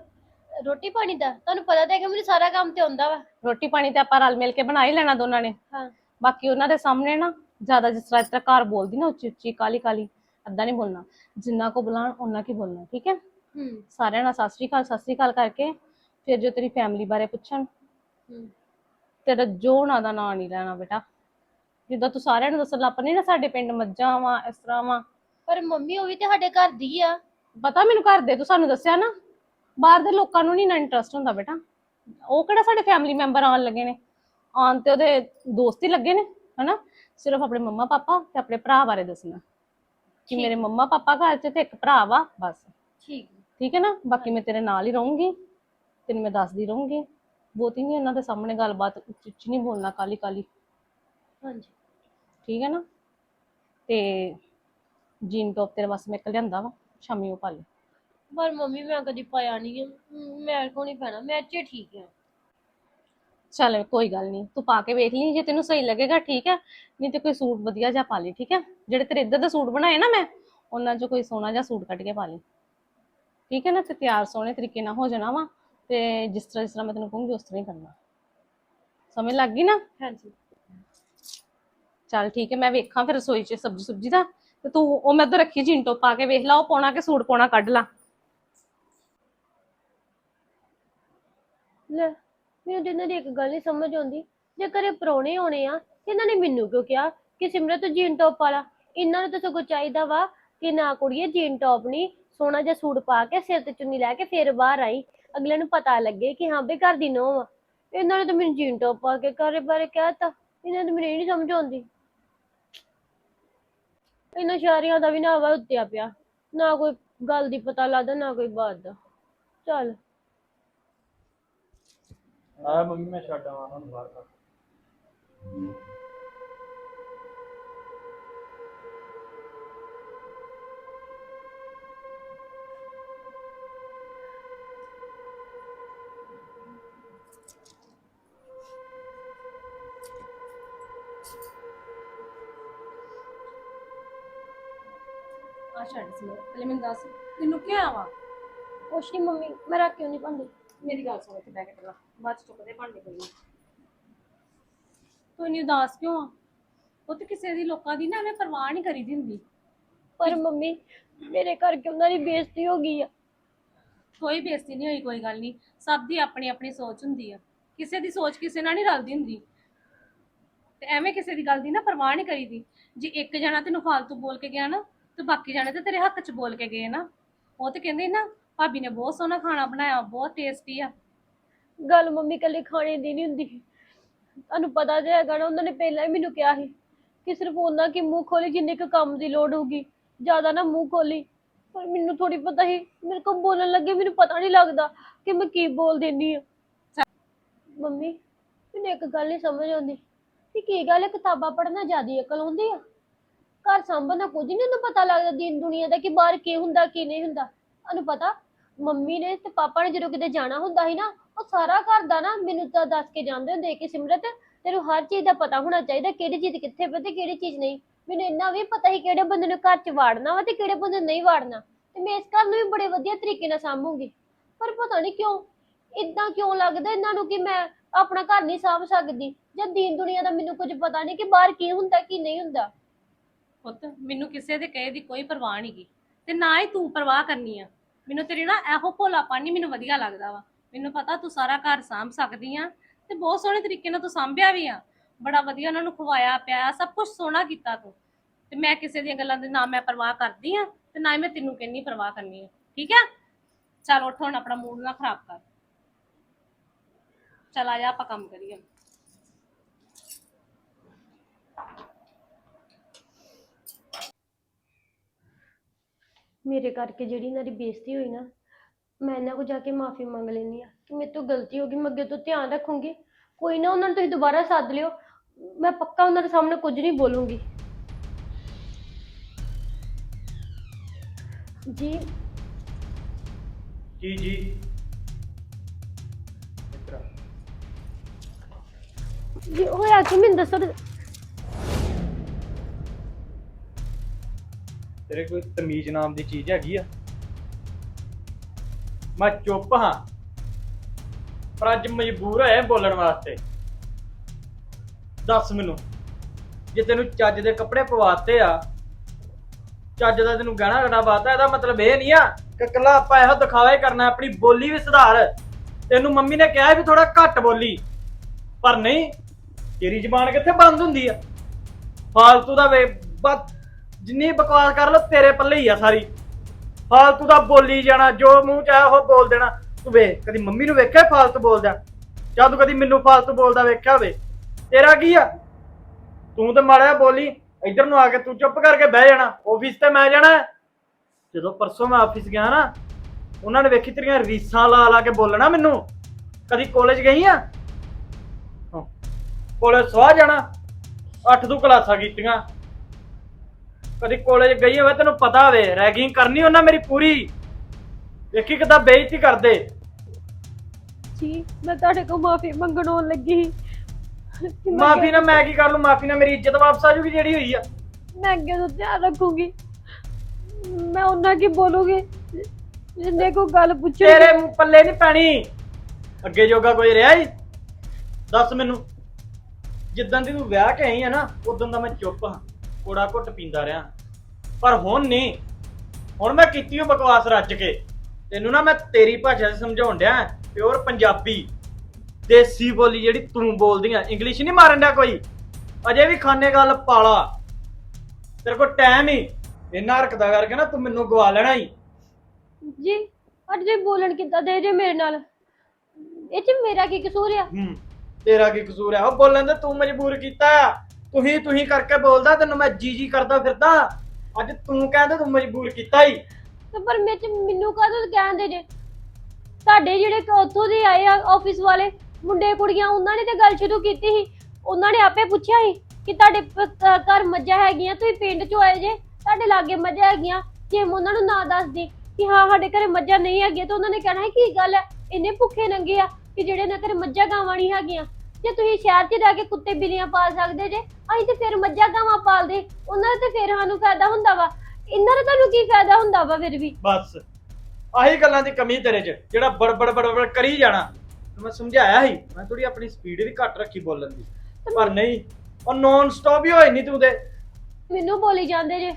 ਰੋਟੀ ਪਾਣੀ ਦਾ? ਤੁਹਾਨੂੰ ਪਤਾ ਤਾਂ ਹੈ ਕਿ ਮੈਨੂੰ ਸਾਰਾ ਕੰਮ ਤੇ ਆਉਂਦਾ ਵਾ। ਰੋਟੀ ਪਾਣੀ ਤੇ ਆਪਾਂ ਰਲ ਮਿਲ ਕੇ ਬਣਾ ਹੀ ਲੈਣਾ ਦੋਨਾਂ ਨੇ। ਹਾਂ। ਬਾਕੀ ਉਹਨਾਂ ਦੇ ਸਾਹਮਣੇ ਨਾ ਜ਼ਿਆਦਾ ਜਿਸ ਤਰ੍ਹਾਂ ਇਸ ਤਰ੍ਹਾਂ ਘਰ ਬੋਲਦੀ ਨਾ ਉੱਚੀ ਉੱਚੀ ਕਾਲੀ ਕਾਲੀ ਏਦਾਂ ਨਹੀਂ ਬੋਲਣਾ। ਜਿੰਨਾ ਕੋ ਬੁਲਾਣ ਉਹਨਾਂ ਕੀ ਬੋਲਣਾ ਠੀਕ ਹੈ? ਹੂੰ। ਸਾਰਿਆਂ ਨਾਲ ਸਤਿ ਸ਼੍ਰੀ ਅਕਾਲ ਸਤਿ ਸ਼੍ਰੀ ਅਕਾਲ ਕਰਕੇ ਫਿਰ ਜੋ ਤੇਰੀ ਫੈਮਿਲੀ ਬਾਰੇ ਪੁੱਛਣ। ਹੂੰ। ਤੇਰਾ ਜੋ ਉਹਨਾਂ ਦਾ ਨਾਂ ਨਹੀਂ ਲੈਣਾ ਬੇਟਾ। ਜਿੱਦਾਂ ਤੂੰ ਸਾਰਿਆਂ ਨੂੰ ਦੱਸਣ ਲੱਗ ਪਈ ਨਾ ਸਾਡੇ ਪਿੰਡ ਮੱਝਾਂ ਵਾ ਇਸ ਤਰ੍ਹਾਂ ਵਾ। ਪਰ ਮੰਮੀ ਉਹ ਵੀ ਤੇ ਸਾਡੇ ਘਰ ਦੀ ਆ। ਪਤਾ ਮੈਨੂੰ ਘਰ ਦੇ ਤੂੰ ਸਾਨੂੰ ਦੱਸਿਆ ਨਾ? ਬਾਹਰ ਦੇ ਲੋਕਾਂ ਨੂੰ ਨਹੀਂ ਨਾ ਇੰਟਰਸਟ ਹੁੰਦਾ ਬੇਟਾ। ਉਹ ਕਿਹੜਾ ਸਾਡੇ ਫੈਮਿਲੀ ਮੈਂਬਰ ਆਉਣ ਲੱਗੇ ਨੇ? ਆਉਣ ਤੇ ਉਹਦੇ ਦੋਸਤ ਹੀ ਲੱਗੇ ਨੇ ਹਨਾ? ਸਿਰਫ ਆਪਣੇ ਮੰਮਾ ਪਾਪਾ ਤੇ ਆਪਣੇ ਭਰਾ ਬਾਰੇ ਦੱਸਣਾ। ਕਿ ਮੇਰੇ ਮੰਮਾ ਪਾਪਾ ਘਰ 'ਚ ਤੇ ਇੱਕ ਭਰਾ ਵਾ ਬਸ। ਠੀਕ। ਠੀਕ ਹੈ ਨਾ? ਬਾਕੀ ਮੈਂ ਤੇਰੇ ਨਾਲ ਹੀ ਰਹੂੰਗੀ। ਤੈਨੂੰ ਮੈਂ ਦੱਸਦੀ ਰਹੂੰਗੀ। ਬਹੁਤੀ ਨਹੀਂ ਉਹਨਾਂ ਦੇ ਸਾਹਮਣੇ ਗੱਲਬਾਤ ਉੱਚੀ ਉੱਚੀ ਨਹੀਂ ਬੋਲਣਾ ਕਾਲੀ ਕਾਲੀ ਹਾਂਜੀ। ਠੀਕ ਹੈ ਨਾ? ਤੇ ਜੀਨ ਟੌਪ ਤੇਰੇ ਵਾਸਤੇ ਮੈਂ ਇੱਕ ਲਿਆਂਦਾ ਵਾ ਸ਼ਾਮੀ ਉਹ ਪਾ ਲਈ ਪਰ ਮੰਮੀ ਮੈਂ ਕਦੀ ਪਾਇਆ ਨਹੀਂ ਮੈਂ ਕੋ ਨਹੀਂ ਪੈਣਾ? ਮੈਂ ਚ ਠੀਕ ਆ। ਚੱਲ ਕੋਈ ਗੱਲ ਨਹੀਂ ਤੂੰ ਪਾ ਕੇ ਵੇਖ ਲਈ ਜੇ ਤੈਨੂੰ ਸਹੀ ਲੱਗੇਗਾ ਠੀਕ ਹੈ ਨਹੀਂ ਤੇ ਕੋਈ ਸੂਟ ਵਧੀਆ ਜਿਹਾ ਪਾ ਲਈ ਠੀਕ ਹੈ ਜਿਹੜੇ ਤੇਰੇ ਇੱਧਰ ਦੇ ਸੂਟ ਬਣਾਏ ਨਾ ਮੈਂ ਉਹਨਾਂ 'ਚੋਂ ਕੋਈ ਸੋਹਣਾ ਜਿਹਾ ਸੂਟ ਕੱਢ ਕੇ ਪਾ ਲਈ। ਠੀਕ ਹੈ ਨਾ? ਤੇ ਤਿਆਰ ਸੋਹਣੇ ਤਰੀਕੇ ਨਾਲ ਹੋ ਜਾਣਾ ਵਾ। ਤੇ ਜਿਸ ਤਰ੍ਹਾਂ ਜਿਸ ਤਰ੍ਹਾਂ ਮੈਂ ਤੈਨੂੰ ਕਹੂੰਗੀ ਉਸ ਤਰ੍ਹਾਂ ਹੀ ਕਰਨਾ। ਸਮਝ ਲੱਗ ਗਈ ਨਾ? ਹਾਂਜੀ। ਚੱਲ ਠੀਕ ਹੈ ਮੈਂ ਵੇਖਾਂ ਫਿਰ ਰਸੋਈ 'ਚ ਸਬਜ਼ੀ ਸੁਬਜੀ ਦਾ। ਤੇ ਤੂੰ ਉਹ ਮੈਂ ਉੱਧਰ ਰੱਖੀ ਜੀਨ ਟੋਪ ਪਾ ਕੇ ਵੇਖ ਲਾ ਉਹ ਪਾਉਣਾ ਕਿ ਸੂਟ ਪਾਉਣਾ ਕੱਢ ਲਾ। ਲੈ ਮੈਨੂੰ ਤੇ ਇਹਨਾਂ ਦੀ ਇੱਕ ਗੱਲ ਨਹੀਂ ਸਮਝ ਆਉਂਦੀ। ਜੇ ਘਰੇ ਪ੍ਰਾਹੁਣੇ ਹੋਣੇ ਆ ਤੇ ਇਹਨਾਂ ਨੇ ਮੈਨੂੰ ਕਿਉਂ ਕਿਹਾ ਕਿ ਸਿਮਰਤ ਜੀਨ ਟੌਪ ਵਾਲਾ ਇਹਨਾਂ ਨੂੰ ਤਾਂ ਸਗੋਂ ਚਾਹੀਦਾ ਵਾ ਕਿ ਨਾ ਕੁੜੀਏ ਜੀਨ ਟੌਪ ਨਹੀਂ ਸੋਹਣਾ ਜਿਹਾ ਸੂਟ ਪਾ ਕੇ ਸਿਰ ਤੇ ਚੁੰਨੀ ਲੈ ਕੇ ਫਿਰ ਬਾਹਰ ਆਈ। ਅਗਲੇ ਨੂੰ ਪਤਾ ਲੱਗੇ ਕਿ ਹਾਂ ਬਈ ਘਰ ਦੀ ਨੂੰਹ ਆ। ਇਹਨਾਂ ਨੇ ਤਾਂ ਮੈਨੂੰ ਜੀਨ ਟੌਪ ਪਾ ਕੇ ਘਰੇ ਬਾਰੇ ਕਹਿਤਾ ਇਹਨਾਂ ਨੂੰ ਮੈਨੂੰ ਇਹ ਨਹੀਂ ਸਮਝ ਆਉਂਦੀ। ਇਹਨਾਂ ਸ਼ਾਰੀਆਂ ਦਾ ਵੀ ਨਾ ਹਵਾ ਉੱਤਿਆ ਪਿਆ। ਨਾ ਕੋਈ ਗੱਲ ਦੀ ਪਤਾ ਲੱਗਦਾ, ਨਾ ਕੋਈ ਬਾਤ ਦਾ। ਚੱਲ। ਆ ਮੰਮੀ, ਮੈਂ ਛੱਡ ਆਵਾਂ, ਹੁਣ ਬਾਹਰ ਤੱਕ ਪਹਿਲੇ ਮੈਨੂੰ ਦੱਸ ਤੈਨੂੰ ਕੀ ਆਵਾ? ਕੁਛ ਨੀ ਮੰਮੀ ਮੈਂ ਰੱਖ ਕਿਉਂ ਨਹੀਂ ਪਾਉਂਦੀ ਮੇਰੀ ਗੱਲ ਸੁਣ ਇੱਥੇ ਬੈ ਕੇ ਪਹਿਲਾਂ ਬਾਅਦ ਚ ਚੁੱਕਦੇ ਭਾਂਡੇ ਕੋਈ ਨਹੀਂ ਤੂੰ ਇੰਨੀ ਉਦਾਸ ਕਿਉਂ ਆ? ਉਹ ਤੇ ਕਿਸੇ ਦੀ ਲੋਕਾਂ ਦੀ ਨਾ ਐਵੇਂ ਪਰਵਾਹ ਨਹੀਂ ਕਰੀਦੀ ਹੁੰਦੀ। ਪਰ ਮੰਮੀ ਮੇਰੇ ਕਰਕੇ ਉਹਨਾਂ ਦੀ ਬੇਇੱਜ਼ਤੀ ਹੋ ਗਈ ਆ। ਕੋਈ ਬੇਇੱਜ਼ਤੀ ਨਹੀਂ ਹੋਈ ਕੋਈ ਗੱਲ ਨਹੀਂ ਸਭ ਦੀ ਆਪਣੀ ਆਪਣੀ ਸੋਚ ਹੁੰਦੀ ਆ। ਕਿਸੇ ਦੀ ਸੋਚ ਕਿਸੇ ਨਾਲ ਨਹੀਂ ਰਲਦੀ ਹੁੰਦੀ। ਤੇ ਐਵੇਂ ਕਿਸੇ ਦੀ ਗੱਲ ਦੀ ਨਾ ਪਰਵਾਹ ਨਹੀਂ ਕਰੀਦੀ। ਜੇ ਇੱਕ ਜਣਾ ਤੈਨੂੰ ਫਾਲਤੂ ਬੋਲ ਕੇ ਗਿਆ ਨਾ ਤੇ ਬਾਕੀ ਜਾਣੇ ਤੇ ਤੇਰੇ ਹੱਕ 'ਚ ਬੋਲ ਕੇ ਗਏ ਨਾ। ਉਹ ਤੇ ਕਹਿੰਦੇ ਨਾ, ਭਾਬੀ ਨੇ ਬਹੁਤ ਸੋਹਣਾ ਖਾਣਾ ਬਣਾਇਆ, ਬਹੁਤ ਟੇਸਟੀ ਆ। ਗੱਲ ਮੰਮੀ ਕੱਲੇ ਖਾਣੇ ਦੀ ਨਹੀਂ ਹੁੰਦੀ। ਤੁਹਾਨੂੰ ਪਤਾ ਤੇ ਹੈਗਾ ਨਾ, ਉਹਨਾਂ ਨੇ ਪਹਿਲਾਂ ਹੀ ਮੈਨੂੰ ਕਿਹਾ ਸੀ ਕਿ ਸਿਰਫ ਉਹਨਾਂ ਕੀ ਮੂੰਹ ਖੋਲੀ ਜਿੰਨੇ ਕੁ ਕੰਮ ਦੀ ਲੋੜ ਹੋਊਗੀ, ਜ਼ਿਆਦਾ ਨਾ ਮੂੰਹ ਖੋਲੀ ਪਰ ਮੈਨੂੰ ਥੋੜੀ ਪਤਾ ਸੀ, ਮੇਰੇ ਕੋਲ ਬੋਲਣ ਲੱਗੇ, ਮੈਨੂੰ ਪਤਾ ਨਹੀਂ ਲੱਗਦਾ ਕਿ ਮੈਂ ਕੀ ਬੋਲ ਦਿੰਨੀ ਆ। ਮੰਮੀ, ਮੈਨੂੰ ਇੱਕ ਗੱਲ ਨਹੀਂ ਸਮਝ ਆਉਂਦੀ ਕਿ ਕੀ ਗੱਲ ਹੈ ਕਿਤਾਬਾਂ ਪੜ੍ਹਨਾ ਜ਼ਿਆਦਾ ਅਕਲ ਹੁੰਦੀ ਆ? ਘਰ ਸੰਭਲਣਾ ਕੁਝ ਨਹੀਂ ਉਹਨੂੰ ਪਤਾ ਲੱਗਦਾ ਦੀਨ ਦੁਨੀਆ ਦਾ ਕਿ ਬਾਹਰ ਕੀ ਹੁੰਦਾ, ਕੀ ਨਹੀਂ ਹੁੰਦਾ। ਤੁਹਾਨੂੰ ਪਤਾ, ਮੰਮੀ ਨੇ ਤੇ ਪਾਪਾ ਨੇ ਜਦੋਂ ਕਿਤੇ ਜਾਣਾ ਹੁੰਦਾ ਸੀ ਨਾ, ਉਹ ਸਾਰਾ ਘਰ ਦਾ ਨਾ ਮੈਨੂੰ ਤਾਂ ਦੱਸ ਕੇ ਜਾਂਦੇ ਹੁੰਦੇ ਕਿ ਸਿਮਰਤ, ਤੈਨੂੰ ਹਰ ਚੀਜ਼ ਦਾ ਪਤਾ ਹੋਣਾ ਚਾਹੀਦਾ ਕਿਹੜੀ ਚੀਜ਼ ਕਿੱਥੇ ਪਈ ਤੇ ਕਿਹੜੀ ਚੀਜ਼ ਨਹੀਂ। ਮੈਨੂੰ ਇੰਨਾ ਵੀ ਪਤਾ ਸੀ ਕਿਹੜੇ ਬੰਦੇ ਨੂੰ ਘਰ 'ਚ ਵਾੜਨਾ ਵਾ ਤੇ ਕਿਹੜੇ ਬੰਦੇ ਨੂੰ ਨਹੀਂ ਵਾੜਨਾ। ਤੇ ਮੈਂ ਇਸ ਘਰ ਨੂੰ ਵੀ ਬੜੇ ਵਧੀਆ ਤਰੀਕੇ ਨਾਲ ਸਾਂਭੂਗੀ। ਪਰ ਪਤਾ ਨਹੀਂ ਕਿਉਂ ਇਦਾਂ ਕਿਉਂ ਲੱਗਦਾ ਇਹਨਾਂ ਨੂੰ ਕਿ ਮੈਂ ਆਪਣਾ ਘਰ ਨਹੀਂ ਸਾਂਭ ਸਕਦੀ? ਜਾਂ ਦੀਨ ਦੁਨੀਆ ਦਾ ਮੈਨੂੰ ਕੁਝ ਪਤਾ ਨਹੀਂ ਕਿ ਬਾਹਰ ਕੀ ਹੁੰਦਾ, ਕੀ ਨਹੀਂ ਹੁੰਦਾ। ਪੁੱਤ, ਮੈਨੂੰ ਕਿਸੇ ਦੇ ਕਹੇ ਦੀ ਕੋਈ ਪਰਵਾਹ ਨਹੀਂ ਤੇ ਨਾ ਹੀ ਤੂੰ ਪਰਵਾਹ ਕਰਨੀ ਆ। ਮੈਨੂੰ ਤੇਰੀ ਨਾ ਇਹੋ ਭੋਲਾਪਨ ਨਹੀਂ ਮੈਨੂੰ ਵਧੀਆ ਲੱਗਦਾ ਵਾ। ਮੈਨੂੰ ਪਤਾ ਤੂੰ ਸਾਰਾ ਘਰ ਸਾਂਭ ਸਕਦੀ ਆ ਤੇ ਬਹੁਤ ਸੋਹਣੇ ਤਰੀਕੇ ਨਾਲ ਤੂੰ ਸਾਂਭਿਆ ਵੀ ਆ। ਬੜਾ ਵਧੀਆ ਉਹਨਾਂ ਨੂੰ ਖਵਾਇਆ ਪਿਆਇਆ ਸਭ ਕੁਝ ਸੋਹਣਾ ਕੀਤਾ ਤੂੰ। ਤੇ ਮੈਂ ਕਿਸੇ ਦੀਆਂ ਗੱਲਾਂ ਦੇ ਨਾ ਮੈਂ ਪਰਵਾਹ ਕਰਦੀ ਆ ਤੇ ਨਾ ਹੀ ਮੈਂ ਤੈਨੂੰ ਕਹਿੰਨੀ ਪਰਵਾਹ ਕਰਨੀ ਆ। ਠੀਕ ਆ? ਚੱਲ ਉੱਠ ਹੁਣ, ਆਪਣਾ ਮੂਡ ਨਾ ਖਰਾਬ ਕਰ। ਚਲ ਆ ਜਾ, ਆਪਾਂ ਕੰਮ ਕਰੀਏ। ਮੇਰੇ ਕਰਕੇ ਜਿਹੜੀ ਇਹਨਾਂ ਦੀ ਬੇਇੱਜ਼ਤੀ ਹੋਈ ਨਾ ਮੈਂ ਇਹਨਾਂ ਕੋਲ ਜਾ ਕੇ ਮਾਫੀ ਮੰਗ ਲੈਣੀ ਆ ਕਿ ਮੇਰੇ ਤੋਂ ਗਲਤੀ ਹੋ ਗਈ ਮੈਂ ਅੱਗੇ ਤੋਂ ਧਿਆਨ ਰੱਖੂੰਗੀ। ਕੋਈ ਨਾ ਉਹਨਾਂ ਨੂੰ ਤੁਸੀਂ ਦੁਬਾਰਾ ਸੱਦ ਲਿਓ ਮੈਂ ਪੱਕਾ ਉਹਨਾਂ ਦੇ ਸਾਹਮਣੇ ਕੁਝ ਨਹੀਂ ਬੋਲੂੰਗੀ। ਜੀ। ਜੀ? ਜੀ ਮਿੱਤਰਾ ਜੀ ਹੋਇਆ ਕਿ ਮੈਨੂੰ ਦੱਸੋ ਤੇ- ਤੇਰੇ ਕੋਈ ਤਮੀਜ਼ ਨਾਮ ਦੀ ਚੀਜ਼ ਹੈਗੀ ਆ। ਮੈਂ ਚੁੱਪ ਹਾਂ। ਪਰ ਅੱਜ ਮਜਬੂਰ ਹੋਇਆ ਬੋਲਣ ਵਾਸਤੇ। ਦੱਸ ਮੈਨੂੰ, ਜੇ ਤੈਨੂੰ ਚੱਜ ਦੇ ਕੱਪੜੇ ਪਵਾਤੇ ਆ, ਚੱਜ ਦਾ ਤੈਨੂੰ ਗਹਿਣਾ ਗੜਾ ਪਾਤਾ ਇਹਦਾ ਮਤਲਬ ਇਹ ਨਹੀਂ ਆ ਕਿ ਕੱਲਾ ਆਪਾਂ ਇਹੋ ਦਿਖਾਵਾ ਹੀ ਕਰਨਾ, ਆਪਣੀ ਬੋਲੀ ਵੀ ਸੁਧਾਰ। ਤੈਨੂੰ ਮੰਮੀ ਨੇ ਕਿਹਾ ਵੀ ਥੋੜਾ ਘੱਟ ਬੋਲੀ। ਪਰ ਨਹੀਂ, ਤੇਰੀ ਜ਼ਬਾਨ ਕਿੱਥੇ ਬੰਦ ਹੁੰਦੀ ਆ? ਫਾਲਤੂ ਦਾ ਵੇ ਬਸ ਜਿੰਨੀ ਬਕਵਾਸ ਕਰ ਲੋ ਤੇਰੇ ਪੱਲੇ ਹੀ ਆ ਸਾਰੀ। ਫਾਲਤੂ ਦਾ ਬੋਲੀ ਜਾਣਾ, ਜੋ ਮੂੰਹ ਚ ਆਇਆ ਉਹ ਬੋਲ ਦੇਣਾ। ਤੂੰ ਵੇ ਕਦੀ ਮੰਮੀ ਨੂੰ ਵੇਖਿਆ ਫਾਲਤੂ ਬੋਲਦਾ ਜਾਂ ਤੂੰ ਕਦੀ ਮੈਨੂੰ ਫਾਲਤੂ ਬੋਲਦਾ ਵੇਖਿਆ ਹੋਵੇ? ਤੇਰਾ ਕੀ ਆ? ਤੂੰ ਤੇ ਮਾੜਾ ਬੋਲੀ, ਇੱਧਰ ਨੂੰ ਆ ਕੇ ਤੂੰ ਚੁੱਪ ਕਰਕੇ ਬਹਿ ਜਾਣਾ। ਆਫਿਸ ਤੇ ਮੈਂ ਜਾਣਾ ਹੈ। ਜਦੋਂ ਪਰਸੋਂ ਮੈਂ ਆਫਿਸ ਗਿਆ ਨਾ, ਉਹਨਾਂ ਨੇ ਵੇਖੀ ਤੇਰੀਆਂ ਰੀਸਾਂ ਲਾ ਲਾ ਕੇ ਬੋਲਣਾ ਮੈਨੂੰ? ਕਦੀ ਕਾਲਜ ਗਈ ਆ? ਕਾਲਜ ਸਵਾ ਜਾਣਾ। ਅੱਠ ਤੂੰ ਕਲਾਸਾਂ ਕੀਤੀਆਂ। ਕਦੀ ਕਾਲਜ ਗਈ ਹੋਵੇ ਤੈਨੂੰ ਪਤਾ ਹੋਵੇ ਰੈਗਿੰਗ ਕਰਨੀ ਉਹਨਾਂ ਮੇਰੀ ਪੂਰੀ। ਵੇਖੀ ਕਿਦਾਂ ਬੇਇੱਜ਼ਤੀ ਕਰਦੇ। ਜੀ ਮੈਂ ਤੁਹਾਡੇ ਕੋਲ ਮਾਫੀ ਮੰਗਣ ਆਉਣ ਲੱਗੀ। ਸੀ ਕਿ ਮੈਂ ਮਾਫੀ ਨਾ ਮੈਂ ਕੀ ਕਰ ਲੂ? ਮਾਫੀ ਨਾਲ ਮੇਰੀ ਇੱਜ਼ਤ ਵਾਪਸ ਆ ਜੂਗੀ ਜਿਹੜੀ ਹੋਈ ਆ। ਮੈਂ ਅੱਗੇ ਤੋਂ ਧਿਆਨ ਰੱਖੂੰਗੀ। ਮੈਂ ਉਹਨਾਂ ਕੀ ਬੋਲੂਗੀ ਜਿੰਨੇ ਕੋ ਗੱਲ ਪੁੱਛੇ ਤੇਰੇ ਮੂੰਹ ਪੱਲੇ ਨਹੀਂ ਪੈਣੀ। ਅੱਗੇ ਜੋਗਾ ਕੋਈ ਰਿਹਾ ਈ। ਦੱਸ ਮੈਨੂੰ ਜਿੱਦਾਂ ਦੀ ਤੂੰ ਵਿਆਹ ਕੇ ਆਈ ਆ ਨਾ ਉਦੋਂ ਦਾ ਮੈਂ ਚੁੱਪ ਹਾਂ। ਕੋੜਾ ਘੁੱਟ ਪੀਂਦਾ ਰਿਹਾ। ਪਰ ਹੁਣ ਨਹੀਂ ਹੁਣ ਮੈਂ ਕੀਤੀ ਉਹ ਬਕਵਾਸ ਰੱਜ ਕੇ। ਤੈਨੂੰ ਨਾ ਮੈਂ ਤੇਰੀ ਭਾਸ਼ਾ 'ਚ ਸਮਝਾਉਣ ਡਿਆ ਪਿਓਰ ਪੰਜਾਬੀ। ਦੇਸੀ ਬੋਲੀ ਜਿਹੜੀ ਤੂੰ ਬੋਲਦੀ ਆ ਇੰਗਲਿਸ਼ ਨਹੀਂ ਮਾਰਨ ਡਿਆ ਕੋਈ। ਅਜੇ ਵੀ ਖਾਨੇ ਗੱਲ ਪਾਲਾ। ਤੇਰੇ ਕੋਲ ਟਾਈਮ ਹੀ ਇੰਨਾ ਹਰਕਤਾਂ ਕਰਕੇ ਨਾ ਤੂੰ ਮੈਨੂੰ ਗਵਾ ਲੈਣਾ ਹੀ ਜੀ ਅੱਜ ਜੇ ਬੋਲਣ ਕਿੱਦਾਂ ਦੇ ਜੇ ਮੇਰੇ ਨਾਲ? ਇਹ ਚ ਮੇਰਾ ਕੀ ਕਸੂਰ ਆ? ਹੂੰ ਤੇਰਾ ਕੀ ਕਸੂਰ ਹੈ ਉਹ ਬੋਲਣ ਦੇ ਤੂੰ ਮਜਬੂਰ ਕੀਤਾ। ਆ ਤੁਹੀਂ ਤੁਹੀਂ ਕਰਕੇ ਬੋਲਦਾ ਤੈਨੂੰ ਮੈਂ ਜੀ ਜੀ ਕਰਦਾ ਫਿਰਦਾ। ਅੱਜ ਤੂੰ ਕਹਿੰਦਾ ਤੂੰ ਮਜਬੂਰ ਕੀਤਾ ਹੀ ਤੇ ਪਰ ਮੈਂ ਚ ਮੈਨੂੰ ਕਾਹਦੋਂ ਕਹਿੰਦੇ ਜੇ? ਤੁਹਾਡੇ ਜਿਹੜੇ ਕ- ਉੱਥੋਂ ਦੇ ਆਏ ਆ ਆਫਿਸ ਵਾਲੇ ਮੁੰਡੇ ਕੁੜੀਆਂ ਉਹਨਾਂ ਨੇ ਤੇ ਗੱਲ ਸ਼ੁਰੂ ਕੀਤੀ ਸੀ। ਉਹਨਾਂ ਨੇ ਆਪੇ ਪੁੱਛਿਆ ਸੀ ਕਿ ਤੁਹਾਡੇ ਪ- ਕ- ਘਰ ਮੱਝਾਂ ਹੈਗੀਆਂ ਤੁਸੀਂ ਪਿੰਡ ਚੋਂ ਆਏ ਜੇ ਤੁਹਾਡੇ ਲਾਗੇ ਮੱਝਾਂ ਹੈਗੀਆਂ। ਜੇ ਮੈਂ ਉਹਨਾਂ ਨੂੰ ਨਾ ਦੱਸਦੀ ਕਿ ਹਾਂ ਸਾਡੇ ਘਰੇ ਮੱਝਾਂ ਨਹੀਂ ਹੈਗੀਆਂ ਤਾਂ ਉਹਨਾਂ ਨੇ ਕਹਿਣਾ ਸੀ, ਕੀ ਗੱਲ ਹੈ? ਇੰਨੇ ਭੁੱਖੇ ਨੰਗੇ ਆ ਕਿ ਜਿਹੜੇ ਨਾ ਘਰੇ ਮੱਝਾਂ ਗਾਵਾਂ ਨਹੀਂ ਹੈਗੀਆਂ। ਜੇ ਤੁਸੀਂ ਸ਼ਹਿਰ 'ਚ ਜਾ ਕੇ ਕੁੱਤੇ ਬਿੱਲੀਆਂ ਪਾਲ ਸਕਦੇ ਜੇ ਅਸੀਂ ਤੇ ਫਿਰ ਮੱਝਾਂ ਗਾਵਾਂ ਪਾਲਦੇ। ਉਹਨਾਂ ਦਾ ਤੇ ਫਿਰ ਸਾਨੂੰ ਫਾਇਦਾ ਹੁੰਦਾ ਵਾ। ਇਹਨਾਂ ਦਾ ਤੁਹਾਨੂੰ ਕੀ ਫਾਇਦਾ ਹੁੰਦਾ ਵਾ ਫਿਰ ਵੀ? ਬਸ। ਆਹੀ ਗੱਲਾਂ ਦੀ ਕਮੀ ਤੇਰੇ 'ਚ ਜਿਹੜਾ ਬੜਬੜ ਬੜਬੜ ਕਰੀ ਜਾਣਾ। ਤੇ ਮੈਂ ਸਮਝਾਇਆ ਸੀ ਮੈਂ ਥੋੜੀ ਆਪਣੀ ਸਪੀਡ ਵੀ ਘੱਟ ਰੱਖੀ ਬੋਲਣ ਦੀ। ਪਰ ਨਹੀਂ ਉਹ ਨੌਨ ਸਟਾਪ ਹੀ ਹੋਈ ਨਹੀਂ ਤੂੰ ਤੇ। ਮੈਨੂੰ ਬੋਲੀ ਜਾਂਦੇ ਜੇ।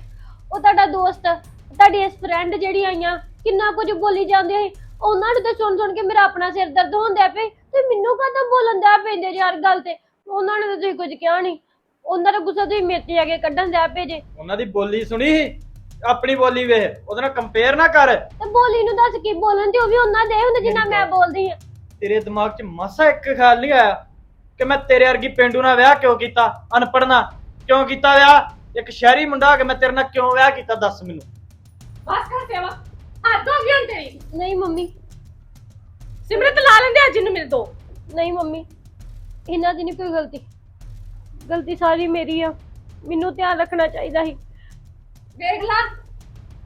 ਉਹ ਤੁਹਾਡਾ ਦੋਸਤ ਤੁਹਾਡੀ ਇਸ ਫਰੈਂਡ ਜਿਹੜੀ ਆਈਆਂ ਕਿੰਨਾ ਕੁਝ ਬੋਲੀ ਜਾਂਦੇ ਸੀ। ਉਹਨਾਂ ਨੂੰ ਤੇ ਸੁਣ ਸੁਣ ਕੇ ਮੇਰਾ ਆਪਣਾ ਸਿਰ ਦਰਦ ਹੁੰਦਾ ਪਏ ਤੇ ਮੈਨੂੰ ਕਾਹਦਾ ਬੋਲਣ ਦਿਆ ਪੈਂਦੇ ਹਰ ਗੱਲ ਤੇ? ਉਹਨਾਂ ਨੇ ਤਾਂ ਤੁਸੀਂ ਕੁਝ ਕਿਹਾ ਨਹੀਂ ਉਹਨਾਂ ਦਾ ਗੁੱਸਾ ਤੁਸੀਂ ਮੇਰੇ ਤੇ ਆ ਕੇ ਕੱਢਣ ਦਿਆ ਪਏ ਜੇ। ਉਹਨਾਂ ਦੀ ਬੋਲੀ ਸੁਣੀ ਆਪਣੀ ਬੋਲੀ ਵੇਖ ਉਹਦੇ ਨਾਲ ਕੰਪੇਅਰ ਨਾ ਕਰ। ਤੇ ਬੋਲੀ ਨੂੰ ਦੱਸ ਕੀ ਬੋਲਣ ਤੇ ਉਹ ਵੀ ਉਹਨਾਂ ਦੇ ਹੁੰਦੇ ਜਿੰਨਾ ਮੈਂ ਬੋਲਦੀ ਆ। ਤੇਰੇ ਦਿਮਾਗ 'ਚ ਮਾਸਾ ਇੱਕ ਖਿਆਲ ਨਹੀਂ ਆਇਆ ਕਿ ਮੈਂ ਤੇਰੇ ਵਰਗੀ ਪਿੰਡੂ ਨਾਲ ਵਿਆਹ ਕਿਉਂ ਕੀਤਾ? ਅਨਪੜ੍ਹ ਨਾਲ ਕਿਉਂ ਕੀਤਾ ਵਿਆਹ? ਇੱਕ ਸ਼ਹਿਰੀ ਮੁੰਡਾ ਹੋ ਕੇ ਮੈਂ ਤੇਰੇ ਨਾਲ ਕਿਉਂ ਵਿਆਹ ਕੀਤਾ? ਦੱਸ ਮੈਨੂੰ। ਬਸ ਕਰ ਸੇਵਾ ਹੱਦ ਹੋ ਗਈ ਹੁਣ ਤੇਰੀ। ਨਹੀਂ ਮੰਮੀ। ਸਿਮਰਤ ਲਾ ਲੈਂਦੇ ਅੱਜ ਨੂੰ ਮੇਰੇ ਦੋ। ਨਹੀਂ ਮੰਮੀ। ਇਹਨਾਂ ਦੀ ਨਹੀਂ ਕੋਈ ਗਲਤੀ। ਗਲਤੀ ਸਾਰੀ ਮੇਰੀ ਆ। ਮੈਨੂੰ ਧਿਆਨ ਰੱਖਣਾ ਚਾਹੀਦਾ ਸੀ। ਦੇਖ ਲਾ।